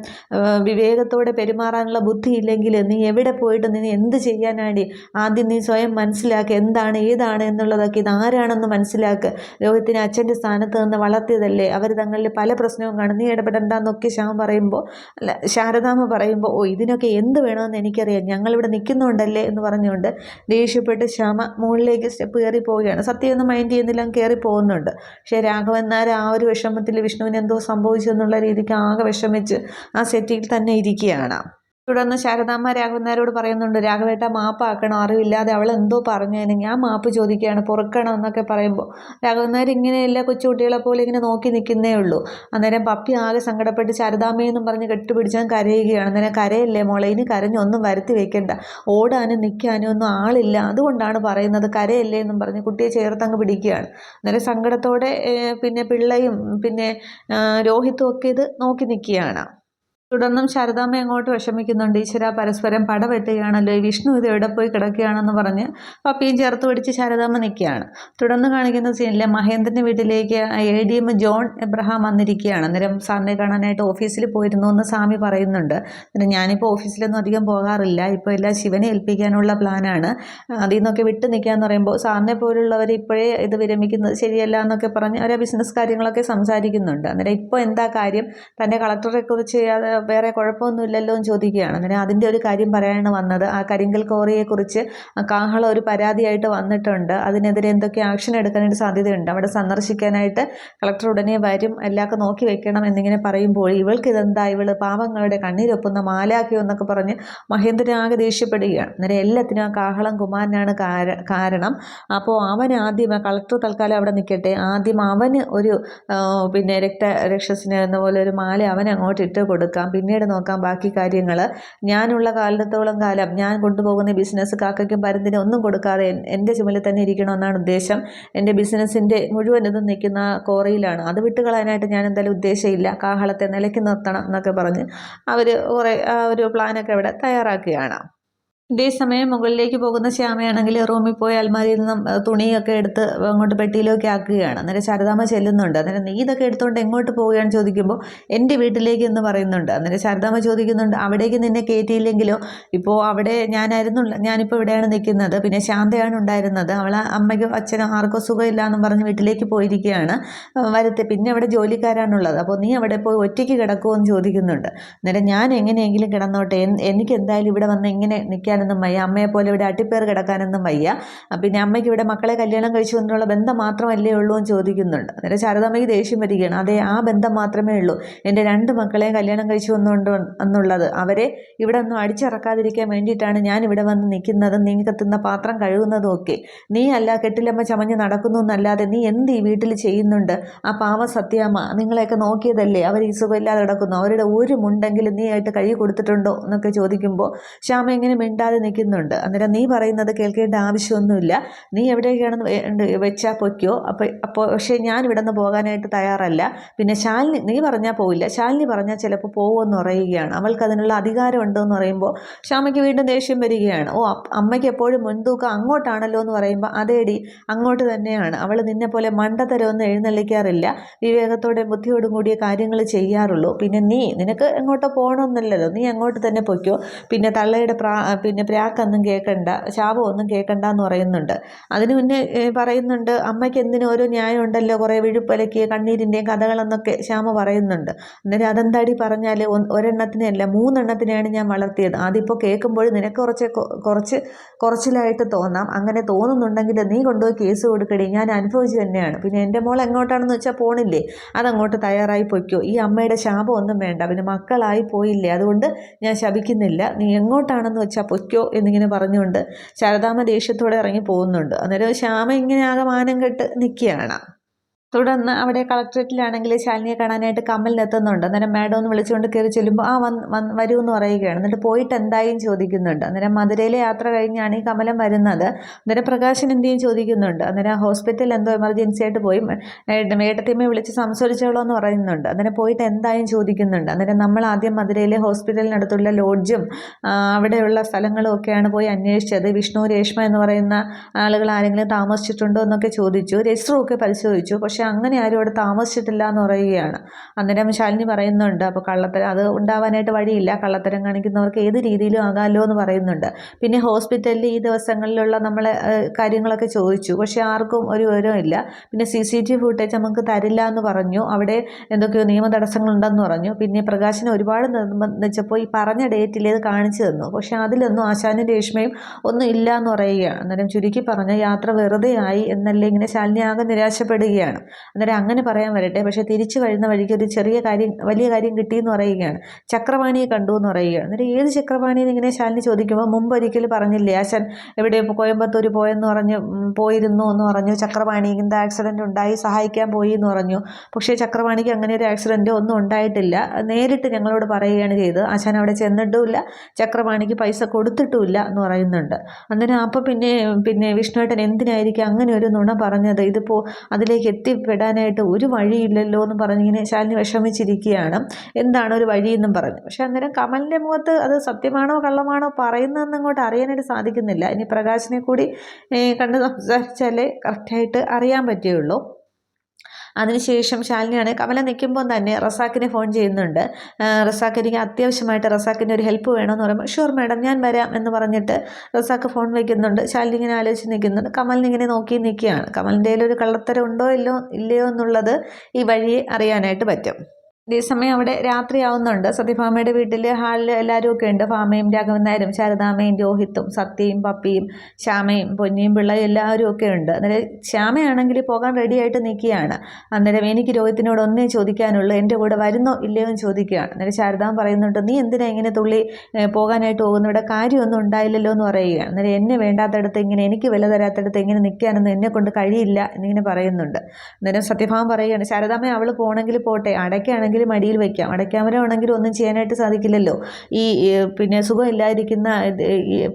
വിവേകത്തോടെ പെരുമാറാനുള്ള ബുദ്ധി ഇല്ലെങ്കിൽ നീ എവിടെ പോയിട്ട് നീ എന്ത് ചെയ്യാനാടി? ആദ്യം നീ സ്വയം മനസ്സിലാക്കുക എന്താണ് ഏതാണ് എന്നുള്ളതൊക്കെ ഇത് ആരാണെന്ന് മനസ്സിലാക്കുക രോഹിത്തിനെ അച്ഛന്റെ സ്ഥാനത്ത് നിന്ന് വളർത്തിയതല്ലേ? അവർ തങ്ങളിൽ പല പ്രശ്നവും കാണും. നീ ഇടപെടണ്ടെന്നൊക്കെ ശ്യാം പറയുമ്പോൾ അല്ല ശാരദാമ്മ പറയുമ്പോൾ ഓ ഇതിനൊക്കെ എന്ത് വേണമെന്ന് എനിക്കറിയാം. ഞങ്ങളിവിടെ നിൽക്കുന്നുണ്ടല്ലേ? എന്ന് പറഞ്ഞുകൊണ്ട് ദേഷ്യപ്പെട്ട് ശ്യാമ മുകളിലേക്ക് സ്റ്റെപ്പ് കയറി പോവുകയാണ്. സത്യം ഒന്നും മൈൻഡ് ചെയ്യുന്നില്ല കയറി പോകുന്നുണ്ട്. പക്ഷേ രാഘവൻ ആ ഒരു വിഷമത്തിൽ വിഷ്ണുവിന് എന്തോ സംഭവിച്ചു എന്നുള്ള രീതിക്ക് ആകെ വിഷമിച്ച് ആ സെറ്റിൽ തന്നെ ഇരിക്കുകയാണ്. തുടർന്ന് ശാരദാമ്മ രാഘവൻ നായരോട് പറയുന്നുണ്ട് രാഘവേട്ട മാപ്പാക്കണം അറിവില്ലാതെ അവൾ എന്തോ പറഞ്ഞതിന് ഞാൻ മാപ്പ് ചോദിക്കുകയാണ് പൊറുക്കണം എന്നൊക്കെ പറയുമ്പോൾ രാഘവനാർ നായർ ഇങ്ങനെ എല്ലാ കൊച്ചുകുട്ടികളെ പോലെ ഇങ്ങനെ നോക്കി നിൽക്കുന്നേ ഉള്ളൂ. അന്നേരം പപ്പി ആകെ സങ്കടപ്പെട്ട് ശാരദാമ്മയെന്നും പറഞ്ഞ് കെട്ടുപിടിച്ചാൽ കരയുകയാണ്. അന്നേരം കരയല്ലേ മോളെ? ഇനി കരഞ്ഞൊന്നും വരുത്തി വെക്കേണ്ട. ഓടാനും നിൽക്കാനും ഒന്നും ആളില്ല. അതുകൊണ്ടാണ് പറയുന്നത് കരയല്ലേ എന്നും പറഞ്ഞ് കുട്ടിയെ ചേർത്തങ്ങ് പിടിക്കുകയാണ്. അന്നേരം സങ്കടത്തോടെ പിന്നെ പിള്ളയും പിന്നെ രോഹിത്തും ഒക്കെ ഇത് നോക്കി നിൽക്കുകയാണ്. തുടർന്നും ശാരദാമ്മ അങ്ങോട്ട് വിഷമിക്കുന്നുണ്ട്. ഈശ്വര പരസ്പരം പടവെട്ടുകയാണല്ലോ. വിഷ്ണു ഇത് എവിടെ പോയി കിടക്കുകയാണെന്ന് പറഞ്ഞ് പപ്പിയും ചേർത്ത് പിടിച്ച് ശാരദാമ്മ നിൽക്കുകയാണ്. തുടർന്ന് കാണിക്കുന്ന സീനിൽ മഹേന്ദ്രന്റെ വീട്ടിലേക്ക് A D M John Abraham വന്നിരിക്കുകയാണ്. അന്നേരം സാറിനെ കാണാനായിട്ട് ഓഫീസിൽ പോയിരുന്നു എന്ന് സ്വാമി പറയുന്നുണ്ട്. പിന്നെ ഞാനിപ്പോൾ ഓഫീസിലൊന്നും അധികം പോകാറില്ല. ഇപ്പോൾ എല്ലാം ശിവനെ ഏൽപ്പിക്കാനുള്ള പ്ലാനാണ്. അതിൽ നിന്നൊക്കെ വിട്ടു നിൽക്കാന്ന് പറയുമ്പോൾ സാറിനെ പോലുള്ളവർ ഇപ്പോഴേ ഇത് വിരമിക്കുന്നത് ശരിയല്ല എന്നൊക്കെ പറഞ്ഞ് അവരെ ബിസിനസ് കാര്യങ്ങളൊക്കെ സംസാരിക്കുന്നുണ്ട്. അന്നേരം ഇപ്പോൾ എന്താ കാര്യം? തന്റെ കളക്ടറെ കുറിച്ച് വേറെ കുഴപ്പമൊന്നുമില്ലല്ലോ എന്ന് ചോദിക്കുകയാണ്. അങ്ങനെ അതിന്റെ ഒരു കാര്യം പറയാനാണ് വന്നത്. ആ കരിങ്കൽ കോറിയെക്കുറിച്ച് കാഹള ഒരു പരാതിയായിട്ട് വന്നിട്ടുണ്ട്. അതിനെതിരെ എന്തൊക്കെ ആക്ഷൻ എടുക്കാനായിട്ട് സാധ്യതയുണ്ട്? അവിടെ സന്ദർശിക്കാനായിട്ട് കളക്ടർ ഉടനെ വരും. എല്ലാവർക്കും നോക്കി വെക്കണം എന്നിങ്ങനെ പറയുമ്പോൾ ഇവൾക്ക് ഇതെന്താ? ഇവൾ പാവങ്ങളുടെ കണ്ണീരൊപ്പുന്ന മാലാക്കിയോ എന്നൊക്കെ പറഞ്ഞ് മഹേന്ദ്രൻ ആകെ ദേഷ്യപ്പെടുകയാണ്. അന്നേരം എല്ലാത്തിനും ആ കാഹളം കുമാരനാണ് കാരണം. അപ്പോൾ അവൻ ആദ്യം കളക്ടർ തൽക്കാലം അവിടെ നിൽക്കട്ടെ. ആദ്യം അവന് ഒരു പിന്നെ രക്ത രക്ഷസിന് എന്ന പോലെ ഒരു മാല അവൻ അങ്ങോട്ട് ഇട്ട് കൊടുക്കാം പിന്നീട് നോക്കാം ബാക്കി കാര്യങ്ങൾ ഞാനുള്ള കാലത്തോളം കാലം ഞാൻ കൊണ്ടുപോകുന്ന ബിസിനസ് കാക്കയ്ക്കും പരുന്തിനും ഒന്നും കൊടുക്കാതെ എന്റെ ചുമലിൽ തന്നെ ഇരിക്കണമെന്നാണ് ഉദ്ദേശം. എന്റെ ബിസിനസ്സിന്റെ മുഴുവൻ ഇതും നിൽക്കുന്ന കോറയിലാണ്. അത് വിട്ടുകളയാനായിട്ട് ഞാൻ എന്തായാലും ഉദ്ദേശമില്ല. കാഹളത്തെ നിലയ്ക്ക് നിർത്തണം എന്നൊക്കെ പറഞ്ഞ് അവർ കുറേ ഒരു പ്ലാനൊക്കെ ഇവിടെ തയ്യാറാക്കുകയാണ്. ഇതേസമയം മുകളിലേക്ക് പോകുന്ന ശ്യാമയാണെങ്കിൽ റൂമിൽ പോയി അൽമാരിയിൽ നിന്നും തുണിയൊക്കെ എടുത്ത് അങ്ങോട്ട് പെട്ടിയിലൊക്കെ ആക്കുകയാണ്. അന്നേരം ശാരദാമ്മ ചെല്ലുന്നുണ്ട്. അന്നേരം നീ ഇതൊക്കെ എടുത്തുകൊണ്ട് എങ്ങോട്ട് പോവുകയാണ് ചോദിക്കുമ്പോൾ എന്റെ വീട്ടിലേക്ക് എന്ന് പറയുന്നുണ്ട്. അന്നേരം ശാരദാമ്മ ചോദിക്കുന്നുണ്ട് അവിടേക്ക് നിന്നെ കയറ്റിയില്ലെങ്കിലോ ഇപ്പോൾ അവിടെ ഞാനായിരുന്നു ഞാനിപ്പോൾ ഇവിടെയാണ് നിൽക്കുന്നത്. പിന്നെ ശാന്തയാണ് ഉണ്ടായിരുന്നത്. അവൾ അമ്മയ്ക്കോ അച്ഛനോ ആർക്കോ സുഖമില്ല എന്നും പറഞ്ഞ് വീട്ടിലേക്ക് പോയിരിക്കുകയാണ്. വരത്തെ പിന്നെ അവിടെ ജോലിക്കാരാണുള്ളത്. അപ്പോൾ നീ അവിടെ പോയി ഒറ്റയ്ക്ക് കിടക്കുമോ എന്ന് ചോദിക്കുന്നുണ്ട്. അന്നേരം ഞാൻ എങ്ങനെയെങ്കിലും കിടന്നോട്ടെ. എനിക്ക് എന്തായാലും ഇവിടെ വന്ന് എങ്ങനെ നിൽക്കാൻ ജീവിക്കാനൊന്നും വയ്യ. അമ്മയെ പോലെ ഇവിടെ അട്ടിപ്പേർ കിടക്കാനൊന്നും വയ്യ. പിന്നെ അമ്മയ്ക്ക് ഇവിടെ മക്കളെ കല്യാണം കഴിച്ചു എന്നുള്ള ബന്ധം മാത്രമല്ലേ ഉള്ളൂ എന്ന് ചോദിക്കുന്നുണ്ട്. അന്നേരം ശാരദാമ്മയ്ക്ക് ദേഷ്യം വരികയാണ്. അതെ ആ ബന്ധം മാത്രമേ ഉള്ളൂ. എന്റെ രണ്ട് മക്കളെ കല്യാണം കഴിച്ചു വന്നുകൊണ്ട് എന്നുള്ളത്. അവരെ ഇവിടെ ഒന്നും അടിച്ചിറക്കാതിരിക്കാൻ വേണ്ടിയിട്ടാണ് ഞാൻ ഇവിടെ വന്ന് നിൽക്കുന്നതും. നീ കത്തുന്ന പാത്രം കഴുകുന്നതും ഒക്കെ. നീ അല്ല കെട്ടിലമ്മ ചമഞ്ഞ് നടക്കുന്നു എന്നല്ലാതെ നീ എന്ത് ഈ വീട്ടിൽ ചെയ്യുന്നുണ്ട്? ആ പാവ സത്യാമ്മ നിങ്ങളെയൊക്കെ നോക്കിയതല്ലേ? അവർ ഈ സുഖമില്ലാതെ കിടക്കുന്നു. അവരുടെ ഒരു മുണ്ടെങ്കിലും നീ ആയിട്ട് കഴുകി കൊടുത്തിട്ടുണ്ടോ എന്നൊക്കെ ചോദിക്കുമ്പോൾ ശ്യാമ ഇങ്ങനെ മിണ്ടാതെ നിൽക്കുന്നുണ്ട്. അന്നേരം നീ പറയുന്നത് കേൾക്കേണ്ട ആവശ്യമൊന്നുമില്ല. നീ എവിടേക്കാണെന്ന് വെച്ചാൽ പൊയ്ക്കോ. അപ്പോൾ അപ്പോൾ പക്ഷേ ഞാൻ ഇവിടെ നിന്ന് പോകാനായിട്ട് തയ്യാറല്ല. പിന്നെ ശാലിനി നീ പറഞ്ഞാൽ പോവില്ല. ശാലിനി പറഞ്ഞാൽ ചിലപ്പോൾ പോകുമെന്ന് പറയുകയാണ്. അവൾക്ക് അതിനുള്ള അധികാരം ഉണ്ടെന്ന് പറയുമ്പോൾ ശ്യാമയ്ക്ക് വീണ്ടും ദേഷ്യം വരികയാണ്. ഓ അമ്മയ്ക്ക് എപ്പോഴും മുൻതൂക്കം അങ്ങോട്ടാണല്ലോ എന്ന് പറയുമ്പോൾ അതേടി അങ്ങോട്ട് തന്നെയാണ്. അവൾ നിന്നെ പോലെ മണ്ടത്തരമൊന്നും എഴുന്നള്ളിക്കാറില്ല. വിവേകത്തോടെ ബുദ്ധിയോടും കൂടിയ കാര്യങ്ങൾ ചെയ്യാറുള്ളൂ. പിന്നെ നീ നിനക്ക് എങ്ങോട്ടോ പോകണമെന്നില്ലല്ലോ നീ അങ്ങോട്ട് തന്നെ പൊയ്ക്കോ. പിന്നെ തള്ളയുടെ പ്രാ പിന്നെ പ്രാക്കൊന്നും കേൾക്കണ്ട ശാപമൊന്നും കേൾക്കണ്ട എന്ന് പറയുന്നുണ്ട്. അതിന് മുന്നേ പറയുന്നുണ്ട് അമ്മയ്ക്ക് എന്തിനും ഓരോ ന്യായം ഉണ്ടല്ലോ കുറേ വിഴുപ്പലക്കിയ കണ്ണീരിന്റെയും കഥകളെന്നൊക്കെ ശ്യാമ പറയുന്നുണ്ട്. അന്നേരം അതെന്താടി പറഞ്ഞാൽ ഒരെണ്ണത്തിനെയല്ല മൂന്നെണ്ണത്തിനെയാണ് ഞാൻ വളർത്തിയത്. അതിപ്പോൾ കേൾക്കുമ്പോൾ നിനക്ക് കുറച്ച് കുറച്ച് കുറച്ചിലായിട്ട് തോന്നാം. അങ്ങനെ തോന്നുന്നുണ്ടെങ്കിൽ നീ കൊണ്ടുപോയി കേസ് കൊടുക്കടി. ഞാൻ അനുഭവിച്ചു തന്നെയാണ്. പിന്നെ എന്റെ മോൾ എങ്ങോട്ടാണെന്ന് വെച്ചാൽ പോണില്ലേ? അതങ്ങോട്ട് തയ്യാറായി പൊയ്ക്കോ. ഈ അമ്മയുടെ ശാപം ഒന്നും വേണ്ട. പിന്നെ മക്കളായി പോയില്ലേ? അതുകൊണ്ട് ഞാൻ ശപിക്കുന്നില്ല. നീ എങ്ങോട്ടാണെന്ന് വെച്ചാൽ എന്നിങ്ങനെ പറഞ്ഞുകൊണ്ട് ശാരദാമ്മ ദേഷ്യത്തോടെ ഇറങ്ങി പോകുന്നുണ്ട്. അന്നേരം ശ്യാമ ഇങ്ങനെ ആകെ മാനം കെട്ട് നിൽക്കുകയാണ് തുടർന്ന് അവിടെ കളക്ട്രേറ്റിലാണെങ്കിൽ ശാലിനിയെ കാണാനായിട്ട് കമലിനെത്തുന്നുണ്ട്. അന്നേരം മാഡം ഒന്ന് വിളിച്ചുകൊണ്ട് കയറി ചെല്ലുമ്പോൾ ആ വന്ന് വന്ന് വരൂ എന്ന് പറയുകയാണ്. എന്നിട്ട് പോയിട്ട് എന്തായും ചോദിക്കുന്നുണ്ട്. അന്നേരം മധുരയിലെ യാത്ര കഴിഞ്ഞാണ് ഈ കമലം വരുന്നത്. അന്നേരം പ്രകാശൻ എന്തെയും ചോദിക്കുന്നുണ്ട്. അന്നേരം ഹോസ്പിറ്റലിൽ എന്തോ എമർജൻസി ആയിട്ട് പോയി. മേട്ടത്തിയമ്മയെ വിളിച്ച് സംസാരിച്ചോളൂ എന്ന് പറയുന്നുണ്ട്. അന്നേരം പോയിട്ട് എന്തായും ചോദിക്കുന്നുണ്ട്. അന്നേരം നമ്മൾ ആദ്യം മധുരയിലെ ഹോസ്പിറ്റലിനടുത്തുള്ള ലോഡ്ജും അവിടെയുള്ള സ്ഥലങ്ങളും ഒക്കെയാണ് പോയി അന്വേഷിച്ചത്. വിഷ്ണു രേഷ്മ എന്ന് പറയുന്ന ആളുകൾ ആരെങ്കിലും താമസിച്ചിട്ടുണ്ടോ എന്നൊക്കെ ചോദിച്ചു. രജിസ്റ്ററും ഒക്കെ പരിശോധിച്ചു. പക്ഷേ അങ്ങനെ ആരും അവിടെ താമസിച്ചിട്ടില്ല എന്ന് പറയുകയാണ്. അന്നേരം ശാലിനി പറയുന്നുണ്ട് അപ്പോൾ കള്ളത്തരം അത് ഉണ്ടാവാനായിട്ട് വഴിയില്ല. കള്ളത്തരം കാണിക്കുന്നവർക്ക് ഏത് രീതിയിലും ആകാമല്ലോ എന്ന് പറയുന്നുണ്ട്. പിന്നെ ഹോസ്പിറ്റലിൽ ഈ ദിവസങ്ങളിലുള്ള നമ്മളെ കാര്യങ്ങളൊക്കെ ചോദിച്ചു. പക്ഷേ ആർക്കും ഒരു വിവരവും ഇല്ല. പിന്നെ സി സി ടി ഫുട്ടേജ് നമുക്ക് തരില്ല എന്ന് പറഞ്ഞു. അവിടെ എന്തൊക്കെയോ നിയമ തടസ്സങ്ങളുണ്ടെന്ന് പറഞ്ഞു. പിന്നെ പ്രകാശിനെ ഒരുപാട് നിർബന്ധിച്ചപ്പോൾ ഈ പറഞ്ഞ ഡേറ്റിൽ ഇത് കാണിച്ചു തന്നു. പക്ഷേ അതിലൊന്നും ആശാനും രേഷ്മയും ഒന്നും ഇല്ല എന്ന് പറയുകയാണ്. അന്നേരം ചുരുക്കി പറഞ്ഞ യാത്ര വെറുതെ ആയി എന്നല്ലേ ഇങ്ങനെ ശാലിനി ആകെ നിരാശപ്പെടുകയാണ്. അന്നേരം അങ്ങനെ പറയാൻ വരട്ടെ. പക്ഷേ തിരിച്ചു വരുന്ന വഴിക്ക് ഒരു ചെറിയ കാര്യം വലിയ കാര്യം കിട്ടിയെന്ന് പറയുകയാണ്. ചക്രപാണിയെ കണ്ടു എന്ന് പറയുകയാണ്. അന്നേരം ഏത് ചക്രപാണിയെന്ന് ഇങ്ങനെ ശാലിനി ചോദിക്കുമ്പോൾ മുമ്പ് ഒരിക്കലും പറഞ്ഞില്ലേ ആശാൻ എവിടെ കോയമ്പത്തൂർ പോയെന്ന് പറഞ്ഞ് പോയിരുന്നു എന്ന് പറഞ്ഞു. ചക്രപാണി ഇങ്ങനത്തെ ആക്സിഡന്റ് ഉണ്ടായി സഹായിക്കാൻ പോയി എന്ന് പറഞ്ഞു. പക്ഷേ ചക്രപാണിക്ക് അങ്ങനെ ഒരു ആക്സിഡന്റ് ഒന്നും ഉണ്ടായിട്ടില്ല. നേരിട്ട് ഞങ്ങളോട് പറയുകയാണ് ചെയ്തത്. ആശാൻ അവിടെ ചെന്നിട്ടുമില്ല. ചക്രപാണിക്ക് പൈസ കൊടുത്തിട്ടുമില്ല എന്ന് പറയുന്നുണ്ട്. അന്നേരം അപ്പോൾ പിന്നെ പിന്നെ വിഷ്ണുവേട്ടൻ എന്തിനായിരിക്കും അങ്ങനെ ഒരു നുണ പറഞ്ഞത്? ഇതിപ്പോൾ അതിലേക്ക് എത്തി എത്തിപ്പെടാനായിട്ട് ഒരു വഴിയില്ലല്ലോ എന്ന് പറഞ്ഞിങ്ങനെ ശാലിനി വിഷമിച്ചിരിക്കുകയാണ്. എന്താണ് ഒരു വഴിയെന്നും പറഞ്ഞു. പക്ഷെ അന്നേരം കമലിന്റെ മുഖത്ത് അത് സത്യമാണോ കള്ളമാണോ പറയുന്നതെന്ന് അങ്ങോട്ട് അറിയാനായിട്ട് സാധിക്കുന്നില്ല. ഇനി പ്രകാശിനെ കൂടി കണ്ട് സംസാരിച്ചാലേ കറക്റ്റായിട്ട് അറിയാൻ പറ്റുകയുള്ളൂ. അതിനുശേഷം ശാലിനിയാണ് കമല നിൽക്കുമ്പോൾ തന്നെ റസാക്കിനെ ഫോൺ ചെയ്യുന്നുണ്ട്. റസാക്ക് എനിക്ക് അത്യാവശ്യമായിട്ട് റസാക്കിന്റെ ഒരു ഹെൽപ്പ് വേണമെന്ന് പറയുമ്പോൾ ഷുവർ മാഡം ഞാൻ വരാം എന്ന് പറഞ്ഞിട്ട് റസാക്ക് ഫോൺ വയ്ക്കുന്നുണ്ട് ശാലിനി ഇങ്ങനെ ആലോചിച്ച് നിൽക്കുന്നുണ്ട്. കമലിനിങ്ങനെ നോക്കി നിൽക്കുകയാണ്. കമലിന്റെ ഒരു കള്ളത്തരം ഉണ്ടോ ഇല്ലോ ഇല്ലയോ എന്നുള്ളത് ഈ വഴിയെ അറിയാനായിട്ട് പറ്റും. അതേസമയം അവിടെ രാത്രിയാവുന്നുണ്ട്. സത്യഭാമയുടെ വീട്ടിൽ ഹാളിൽ എല്ലാവരും ഒക്കെ ഉണ്ട്. ഭാമയും രാഘവൻ നായരും ശാരദാമയും രോഹിത്തും സത്യയും പപ്പിയും ശ്യാമയും പൊന്നിയും പിള്ളയും എല്ലാവരും ഒക്കെ ഉണ്ട്. അന്നേരം ശ്യാമയാണെങ്കിൽ പോകാൻ റെഡിയായിട്ട് നിൽക്കുകയാണ്. അന്നേരം എനിക്ക് രോഹിത്തിനോട് ഒന്നേ ചോദിക്കാനുള്ളൂ. എന്റെ കൂടെ വരുന്നോ ഇല്ലയോ എന്ന് ചോദിക്കുകയാണ്. അന്നേരം ശാരദാം പറയുന്നുണ്ട് നീ എന്തിനാ ഇങ്ങനെ തുള്ളി പോകാനായിട്ട് പോകുന്നു? ഇവിടെ കാര്യമൊന്നും ഉണ്ടായില്ലല്ലോ എന്ന് പറയുകയാണ്. അന്നേരം എന്നെ വേണ്ടാത്തടത്ത് ഇങ്ങനെ എനിക്ക് വില തരാത്തടത്ത് ഇങ്ങനെ നിൽക്കാനൊന്നും എന്നെ കൊണ്ട് കഴിയില്ല എന്നിങ്ങനെ പറയുന്നുണ്ട്. അന്നേരം സത്യഭാമം പറയുകയാണ് ശാരദാമ്മ അവൾ പോകണമെങ്കിൽ പോട്ടെ. അടയ്ക്കാണെങ്കിൽ വേണമെങ്കിലും മടിയിൽ വയ്ക്കാം അടയ്ക്കാമര വേണമെങ്കിൽ ഒന്നും ചെയ്യാനായിട്ട് സാധിക്കില്ലല്ലോ. ഈ പിന്നെ സുഖമില്ലാതിരിക്കുന്ന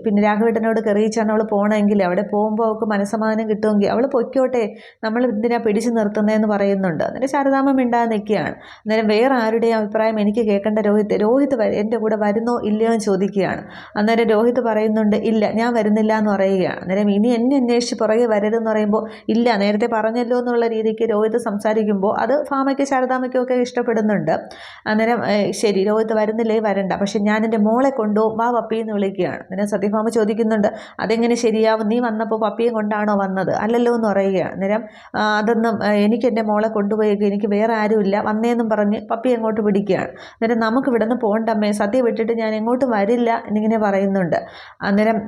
പിന്നെ രാഘവേട്ടനോട് കറിയിച്ചാണ് അവൾ പോകണമെങ്കിൽ അവിടെ പോകുമ്പോൾ അവൾക്ക് മനസ്സമാധാനം കിട്ടുമെങ്കിൽ അവൾ പൊയ്ക്കോട്ടെ. നമ്മൾ എന്തിനാ പിടിച്ചു നിർത്തുന്നതെന്ന് പറയുന്നുണ്ട്. അന്നേരം ശാരദാമം മിണ്ടാതെ നിൽക്കുകയാണ്. അന്നേരം വേറെ ആരുടെയും അഭിപ്രായം എനിക്ക് കേൾക്കേണ്ട രോഹിത് രോഹിത് എന്റെ കൂടെ വരുന്നോ ഇല്ലയോ എന്ന് ചോദിക്കുകയാണ്. അന്നേരം രോഹിത് പറയുന്നുണ്ട് ഇല്ല ഞാൻ വരുന്നില്ല എന്ന് പറയുകയാണ്. അന്നേരം ഇനി എന്നെ അന്വേഷിച്ച് പുറകെ വരരുതെന്ന് പറയുമ്പോൾ ഇല്ല നേരത്തെ പറഞ്ഞല്ലോ എന്നുള്ള രീതിക്ക് രോഹിത് സംസാരിക്കുമ്പോൾ അത് ഫാമയ്ക്ക് ശാരദാമ്മയ്ക്കും ഒക്കെ ഇഷ്ടപ്പെടുന്നു പറയുന്നുണ്ട് അന്നേരം ശരി രോഹിത്ത് വരുന്നില്ലേ വരണ്ട. പക്ഷെ ഞാൻ എന്റെ മോളെ കൊണ്ടുപോകും വാ പപ്പി എന്ന് വിളിക്കുകയാണ്. അന്നേരം സത്യഭാമ ചോദിക്കുന്നുണ്ട് അതെങ്ങനെ ശരിയാവും? നീ വന്നപ്പോൾ പപ്പിയെ കൊണ്ടാണോ വന്നത്? അല്ലല്ലോ എന്ന് പറയുകയാണ്. അന്നേരം അതൊന്നും എനിക്ക് എന്റെ മോളെ കൊണ്ടുപോയേക്ക് എനിക്ക് വേറെ ആരുമില്ല വന്നേന്നും പറഞ്ഞ് പപ്പി അങ്ങോട്ട് പിടിക്കുകയാണ് അന്നേരം നമുക്ക് ഇവിടെ നിന്ന് പോകണ്ടമ്മേ സത്യ വിട്ടിട്ട് ഞാൻ എങ്ങോട്ട് വരില്ല എന്നിങ്ങനെ പറയുന്നുണ്ട്. അന്നേരം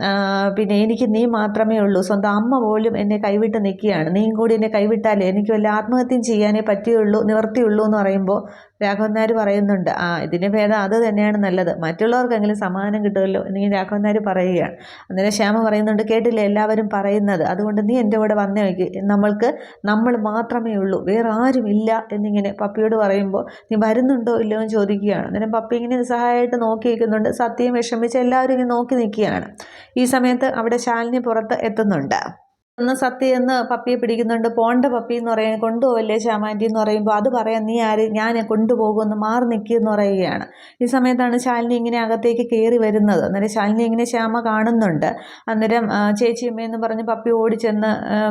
പിന്നെ എനിക്ക് നീ മാത്രമേ ഉള്ളൂ സ്വന്തം അമ്മ പോലും എന്നെ കൈവിട്ട് നിൽക്കുകയാണ്. നീയും കൂടി എന്നെ കൈവിട്ടാലേ എനിക്ക് വല്ല ആത്മഹത്യം ചെയ്യാനേ പറ്റുകയുള്ളൂ നിവർത്തിയുള്ളൂ എന്ന് പറയുമ്പോൾ രാഘവൻ പറയുന്നുണ്ട് ആ ഇതിന് ഭേദം അത് തന്നെയാണ് നല്ലത്. മറ്റുള്ളവർക്കെങ്കിലും സമാധാനം കിട്ടുമല്ലോ എന്നിങ്ങനെ രാഘവൻ പറയുകയാണ്. അന്നേരം ശ്യാമ പറയുന്നുണ്ട് കേട്ടില്ല എല്ലാവരും പറയുന്നത്? അതുകൊണ്ട് നീ എന്റെ കൂടെ വന്നേ നമ്മൾക്ക് നമ്മൾ മാത്രമേ ഉള്ളൂ. വേറെ ആരും ഇല്ല എന്നിങ്ങനെ പപ്പിയോട് പറയുമ്പോൾ നീ വരുന്നുണ്ടോ ഇല്ലയോ എന്ന് ചോദിക്കുകയാണ്. അന്നേരം പപ്പി ഇങ്ങനെ നിസ്സഹായമായിട്ട് നോക്കി നിൽക്കുന്നുണ്ട്. സത്യം വിഷമിച്ച് എല്ലാവരും ഇങ്ങനെ നോക്കി നിൽക്കുകയാണ്. ഈ സമയത്ത് അവിടെ ശാലിനി പുറത്ത് എത്തുന്നുണ്ട്. ഒന്ന് സത്യ എന്ന് പപ്പിയെ പിടിക്കുന്നുണ്ട്. പോണ്ട പപ്പി എന്ന് പറയാൻ കൊണ്ടുപോകല്ലേ ശ്യാമാന്റി എന്ന് പറയുമ്പോൾ അത് പറയാൻ നീ ആര്? ഞാൻ കൊണ്ടുപോകുമെന്ന് മാറി നിൽക്കുമെന്ന് പറയുകയാണ്. ഈ സമയത്താണ് ശാലിനി ഇങ്ങനെ അകത്തേക്ക് കയറി വരുന്നത്. അന്നേരം ശാലിനി ഇങ്ങനെ ശ്യാമ കാണുന്നുണ്ട്. അന്നേരം ചേച്ചിയമ്മയെന്ന് പറഞ്ഞ് പപ്പി ഓടിച്ചെന്ന്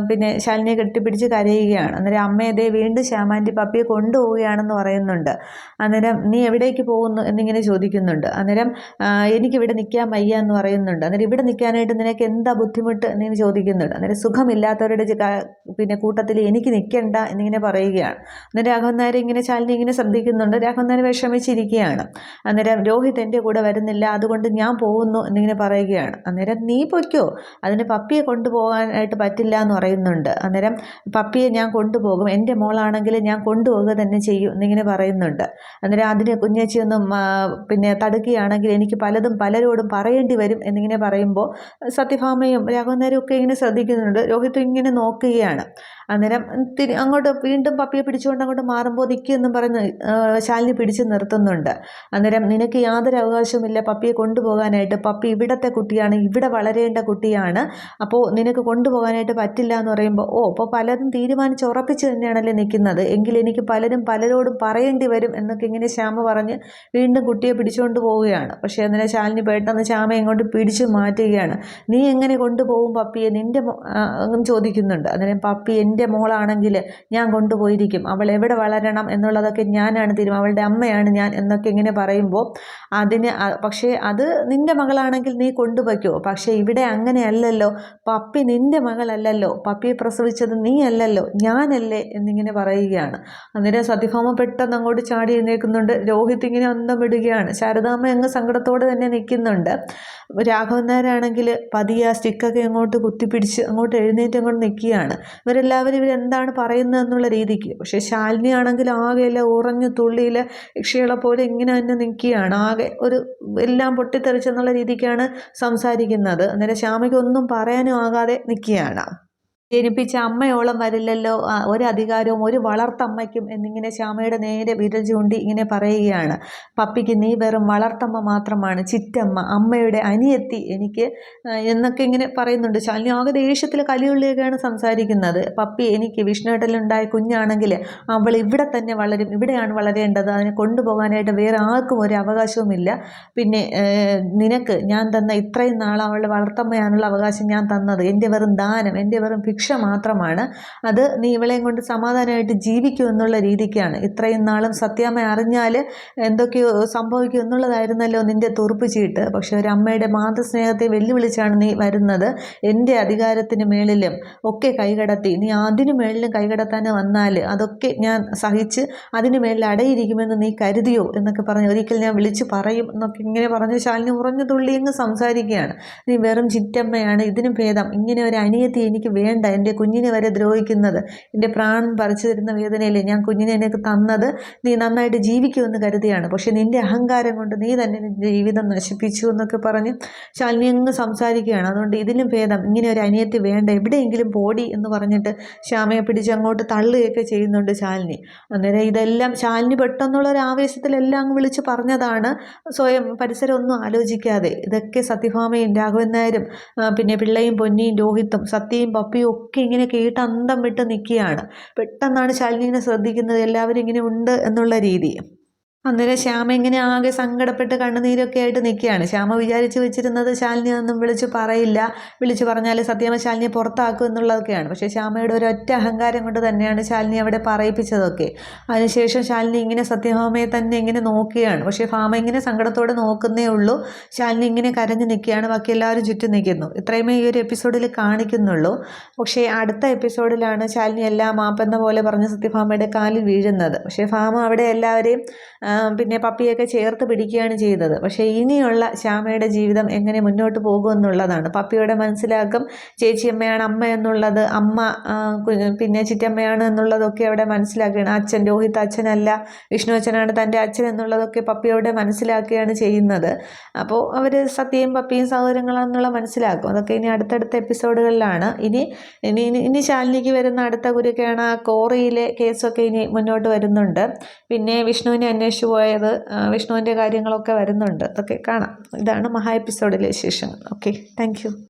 പിന്നെ ശാലിനിയെ കെട്ടിപ്പിടിച്ച് കരയുകയാണ്. അന്നേരം അമ്മയതേ വീണ്ടും ശ്യാമാന്റി പപ്പിയെ കൊണ്ടുപോവുകയാണെന്ന് പറയുന്നുണ്ട്. അന്നേരം നീ എവിടേക്ക് പോകുന്നു എന്നിങ്ങനെ ചോദിക്കുന്നുണ്ട്. അന്നേരം എനിക്കിവിടെ നിൽക്കാൻ വയ്യ എന്ന് പറയുന്നുണ്ട്. അന്നേരം ഇവിടെ നിൽക്കാനായിട്ട് നിനക്ക് എന്താ ബുദ്ധിമുട്ട്? എന്നിങ്ങനെ ചോദിക്കുന്നുണ്ട്. അന്നേരം സുഖമില്ലാത്തവരുടെ പിന്നെ കൂട്ടത്തിൽ എനിക്ക് നിൽക്കണ്ട എന്നിങ്ങനെ പറയുകയാണ്. അന്നേരം രാഘവൻ നായർ ഇങ്ങനെ ശാലിനി ഇങ്ങനെ ശ്രദ്ധിക്കുന്നുണ്ട്. രാഘവൻ നായർ വിഷമിച്ചിരിക്കുകയാണ്. അന്നേരം രോഹിത് എന്റെ കൂടെ വരുന്നില്ല അതുകൊണ്ട് ഞാൻ പോകുന്നു എന്നിങ്ങനെ പറയുകയാണ്. അന്നേരം നീ പൊയ്ക്കോ അതിന് പപ്പിയെ കൊണ്ടുപോകാനായിട്ട് പറ്റില്ല എന്ന് പറയുന്നുണ്ട്. അന്നേരം പപ്പിയെ ഞാൻ കൊണ്ടുപോകും എന്റെ മോളാണെങ്കിൽ ഞാൻ കൊണ്ടുപോകുക തന്നെ ചെയ്യും എന്നിങ്ങനെ പറയുന്നുണ്ട്. അന്നേരം അതിന് കുഞ്ഞേച്ചിയൊന്നും പിന്നെ തടുക്കുകയാണെങ്കിൽ എനിക്ക് പലതും പലരോടും പറയേണ്ടി വരും എന്നിങ്ങനെ പറയുമ്പോൾ സത്യഭാമയും രാഘവൻ നായരും ഒക്കെ ഇങ്ങനെ ശ്രദ്ധിക്കുന്നുണ്ട്. രോഹിത് ഇങ്ങനെ നോക്കുകയാണ്. അന്നേരം തിരി അങ്ങോട്ട് വീണ്ടും പപ്പിയെ പിടിച്ചുകൊണ്ട് അങ്ങോട്ട് മാറുമ്പോൾ നിൽക്കുമെന്നും പറഞ്ഞ് ശാലിനി പിടിച്ച് നിർത്തുന്നുണ്ട്. അന്നേരം നിനക്ക് യാതൊരു അവകാശവുമില്ല പപ്പിയെ കൊണ്ടുപോകാനായിട്ട്. പപ്പി ഇവിടത്തെ കുട്ടിയാണ് ഇവിടെ വളരേണ്ട കുട്ടിയാണ്. അപ്പോൾ നിനക്ക് കൊണ്ടുപോകാനായിട്ട് പറ്റില്ല എന്ന് പറയുമ്പോൾ ഓ അപ്പോൾ പലതും തീരുമാനിച്ച് ഉറപ്പിച്ച് തന്നെയാണല്ലേ നിൽക്കുന്നത് എങ്കിൽ എനിക്ക് പലരും പലരോടും പറയേണ്ടി വരും എന്നൊക്കെ ഇങ്ങനെ ശ്യാമ പറഞ്ഞ് വീണ്ടും കുട്ടിയെ പിടിച്ചുകൊണ്ട് പോവുകയാണ്. പക്ഷേ അന്നേരം ശാലിനി പെട്ടെന്ന് ശ്യാമ ഇങ്ങോട്ട് പിടിച്ചു മാറ്റുകയാണ്. നീ എങ്ങനെ കൊണ്ടുപോകും പപ്പിയെ? നിന്റെ ചോദിക്കുന്നുണ്ട്. അന്നേരം പപ്പി എന്റെ എന്റെ മോളാണെങ്കിൽ ഞാൻ കൊണ്ടുപോയിരിക്കും. അവൾ എവിടെ വളരണം എന്നുള്ളതൊക്കെ ഞാനാണ് തീരുമാനം അവളുടെ അമ്മയാണ് ഞാൻ എന്നൊക്കെ ഇങ്ങനെ പറയുമ്പോൾ അതിന് പക്ഷേ അത് നിന്റെ മകളാണെങ്കിൽ നീ കൊണ്ടുപോയ്ക്കോ. പക്ഷേ ഇവിടെ അങ്ങനെയല്ലല്ലോ. പപ്പി നിന്റെ മകളല്ലല്ലോ. പപ്പിയെ പ്രസവിച്ചത് നീ അല്ലല്ലോ ഞാനല്ലേ എന്നിങ്ങനെ പറയുകയാണ്. അന്നേരം സത്യഭാമ പെട്ടെന്ന് അങ്ങോട്ട് ചാടി എഴുന്നേൽക്കുന്നുണ്ട്. രോഹിത് ഇങ്ങനെ അന്തം വിടുകയാണ്. ശാരദാമ്മ അങ്ങ് സങ്കടത്തോടെ തന്നെ നിൽക്കുന്നുണ്ട്. രാഘവൻ നായരാണെങ്കിൽ പതിയെ സ്റ്റിക്കൊക്കെ അങ്ങോട്ട് കുത്തിപ്പിടിച്ച് അങ്ങോട്ട് എഴുന്നേറ്റ് അങ്ങോട്ട് നിൽക്കുകയാണ്. ഇവരെല്ലാവരും ഇവരെന്താണ് പറയുന്നത് എന്നുള്ള രീതിക്ക്. പക്ഷേ ശാലിനി ആണെങ്കിൽ ആകെയല്ല ഉറഞ്ഞു തുള്ളിയിൽ യക്ഷികളെ പോലെ ഇങ്ങനെ തന്നെ നിൽക്കുകയാണ്. ആകെ ഒരു എല്ലാം പൊട്ടിത്തെറിച്ചെന്നുള്ള രീതിക്കാണ് സംസാരിക്കുന്നത്. അന്നേരം ശ്യാമയ്ക്ക് ഒന്നും പറയാനും ആകാതെ നിൽക്കുകയാണ്. ജനിപ്പിച്ച അമ്മയോളം വരില്ലല്ലോ. ഒരു ഒരധികാരവും ഒരു വളർത്തമ്മയ്ക്കും എന്നിങ്ങനെ ശ്യാമയുടെ നേരെ വിരൽ ചൂണ്ടി ഇങ്ങനെ പറയുകയാണ്. പപ്പിക്ക് നീ വെറും വളർത്തമ്മ മാത്രമാണ്. ചിറ്റമ്മ അമ്മയുടെ അനിയത്തി എനിക്ക് എന്നൊക്കെ ഇങ്ങനെ പറയുന്നുണ്ട്. ശാലിനി ആകെ ദേഷ്യത്തിൽ കലിയുള്ളിയൊക്കെയാണ് സംസാരിക്കുന്നത്. പപ്പി എനിക്ക് വിഷ്ണുവേട്ടലുണ്ടായ കുഞ്ഞാണെങ്കിൽ അവൾ ഇവിടെ തന്നെ വളരും. ഇവിടെയാണ് വളരേണ്ടത്. അതിനെ കൊണ്ടുപോകാനായിട്ട് വേറെ ആർക്കും ഒരു അവകാശവുമില്ല. പിന്നെ നിനക്ക് ഞാൻ തന്ന ഇത്രയും നാൾ അവളുടെ വളർത്തമ്മയാണുള്ള അവകാശം ഞാൻ തന്നത്. എന്റെ വെറും ദാനം എന്റെ വെറും ഭിക്ഷ ശിക്ഷ മാത്രമാണ്. അത് നീ ഇവളെയും കൊണ്ട് സമാധാനമായിട്ട് ജീവിക്കൂ എന്നുള്ള രീതിക്കാണ്. ഇത്രയും നാളും സത്യാമ്മ അറിഞ്ഞാൽ എന്തൊക്കെയോ സംഭവിക്കും എന്നുള്ളതായിരുന്നല്ലോ നിന്റെ തുറുപ്പ് ചീട്ട്. പക്ഷെ ഒരു അമ്മയുടെ മാതൃസ്നേഹത്തെ വെല്ലുവിളിച്ചാണ് നീ വരുന്നത് എന്റെ അധികാരത്തിന് മേളിലും. ഒക്കെ കൈകടത്തി. നീ അതിനു മേളിലും കൈകടത്താൻ വന്നാൽ അതൊക്കെ ഞാൻ സഹിച്ച് അതിന് മേളിൽ അടയിരിക്കുമെന്ന് നീ കരുതിയോ എന്നൊക്കെ പറഞ്ഞ് ഒരിക്കൽ ഞാൻ വിളിച്ചു പറയും എന്നൊക്കെ ഇങ്ങനെ പറഞ്ഞ് ശാലിനി ഉറഞ്ഞു തുള്ളി അങ്ങ് സംസാരിക്കുകയാണ്. നീ വെറും ചിറ്റമ്മയാണ്. ഇതിനും ഭേദം. ഇങ്ങനെ ഒരു അനിയത്തി എനിക്ക് വേണ്ട എന്റെ കുഞ്ഞിനെ വരെ ദ്രോഹിക്കുന്നത്. എന്റെ പ്രാണൻ പറിച്ചു തരുന്ന വേദനയിൽ ഞാൻ കുഞ്ഞിനെ എനിക്ക് തന്നത്? നീ നന്നായിട്ട് ജീവിക്കുമെന്ന് കരുതിയാണ്. പക്ഷേ നിന്റെ അഹങ്കാരം കൊണ്ട് നീ തന്നെ ജീവിതം നശിപ്പിച്ചു എന്നൊക്കെ പറഞ്ഞ് ശാലിനി അങ്ങ് സംസാരിക്കുകയാണ്. അതുകൊണ്ട് ഇതിലും ഭേദം. ഇങ്ങനെ ഒരു അനിയത്തി വേണ്ട. എവിടെയെങ്കിലും പോടി എന്ന് പറഞ്ഞിട്ട് ശ്യാമയെ പിടിച്ച് അങ്ങോട്ട് തള്ളുകയൊക്കെ ചെയ്യുന്നുണ്ട് ശാലിനി. അന്നേരം ഇതെല്ലാം ശാലിനി പെട്ടെന്നുള്ള ഒരു ആവേശത്തിലെല്ലാം വിളിച്ച് പറഞ്ഞതാണ്. സ്വയം പരിസരം ഒന്നും ആലോചിക്കാതെ. ഇതൊക്കെ സത്യഭാമയും രാഘവൻ നായരും പിന്നെ പിള്ളയും പൊന്നിയും രോഹിത്തും സത്യയും പപ്പിയും ഒക്കെ ഇങ്ങനെ കേട്ട് അന്തം വിട്ട് നിൽക്കുകയാണ്. പെട്ടെന്നാണ് ശാലിനി ശ്രദ്ധിക്കുന്നത്. എല്ലാവരും ഇങ്ങനെ ഉണ്ട് എന്നുള്ള രീതി. അന്നേരം ശ്യാമ ഇങ്ങനെ ആകെ സങ്കടപ്പെട്ട് കണ്ണുനീരൊക്കെ ആയിട്ട് നിൽക്കുകയാണ്. ശ്യാമ വിചാരിച്ച് വെച്ചിരുന്നത് ശാലിനി ഒന്നും വിളിച്ച് പറയില്ല. വിളിച്ച് പറഞ്ഞാൽ സത്യമ്മ ശാലിനിയെ പുറത്താക്കും എന്നുള്ളതൊക്കെയാണ്. പക്ഷേ ശ്യാമയുടെ ഒരു ഒറ്റ അഹങ്കാരം കൊണ്ട് തന്നെയാണ് ശാലിനി അവിടെ പറയിപ്പിച്ചതൊക്കെ. അതിനുശേഷം ശാലിനി ഇങ്ങനെ സത്യഭാമയെ തന്നെ ഇങ്ങനെ നോക്കുകയാണ്. പക്ഷേ ഭാമ ഇങ്ങനെ സങ്കടത്തോടെ നോക്കുന്നേ ഉള്ളൂ. ശാലിനി ഇങ്ങനെ കരഞ്ഞു നിൽക്കുകയാണ്. ബാക്കി എല്ലാവരും ചുറ്റും നിൽക്കുന്നു. ഇത്രയുമേ ഈ ഒരു എപ്പിസോഡിൽ കാണിക്കുന്നുള്ളൂ. പക്ഷേ അടുത്ത എപ്പിസോഡിലാണ് ശാലിനി എല്ലാം മാപ്പെന്ന പോലെ പറഞ്ഞ് സത്യഭാമയുടെ കാലിൽ വീഴുന്നത്. പക്ഷേ ഭാമ അവിടെ എല്ലാവരെയും പിന്നെ പപ്പിയൊക്കെ ചേർത്ത് പിടിക്കുകയാണ് ചെയ്തത്. പക്ഷേ ഇനിയുള്ള ശ്യാമയുടെ ജീവിതം എങ്ങനെ മുന്നോട്ട് പോകുമെന്നുള്ളതാണ്. പപ്പിയുടെ മനസ്സിലാക്കും ചേച്ചിയമ്മയാണ് അമ്മ എന്നുള്ളത് അമ്മ പിന്നെ ചിറ്റമ്മയാണ് എന്നുള്ളതൊക്കെ അവിടെ മനസ്സിലാക്കുകയാണ്. അച്ഛൻ രോഹിത് അച്ഛനല്ല വിഷ്ണു അച്ഛനാണ് തന്റെ അച്ഛൻ എന്നുള്ളതൊക്കെ പപ്പിയോടെ മനസ്സിലാക്കുകയാണ് ചെയ്യുന്നത്. അപ്പോൾ അവർ സത്യയും പപ്പിയും സഹോദരങ്ങളാണെന്നുള്ള മനസ്സിലാക്കും. അതൊക്കെ ഇനി അടുത്തടുത്ത എപ്പിസോഡുകളിലാണ്. ഇനി ഇനി ഇനി ശാലിനിക്ക് വരുന്ന അടുത്ത കുരുക്കാണ് ആ കോറിയിലെ കേസൊക്കെ ഇനി മുന്നോട്ട് വരുന്നുണ്ട്. പിന്നെ വിഷ്ണുവിനെ അന്വേഷിച്ച് പോയത് വിഷ്ണുവിന്റെ കാര്യങ്ങളൊക്കെ വരുന്നുണ്ട്. അതൊക്കെ കാണാം. ഇതാണ് മഹാ എപ്പിസോഡിലെ വിശേഷങ്ങൾ. Okay thank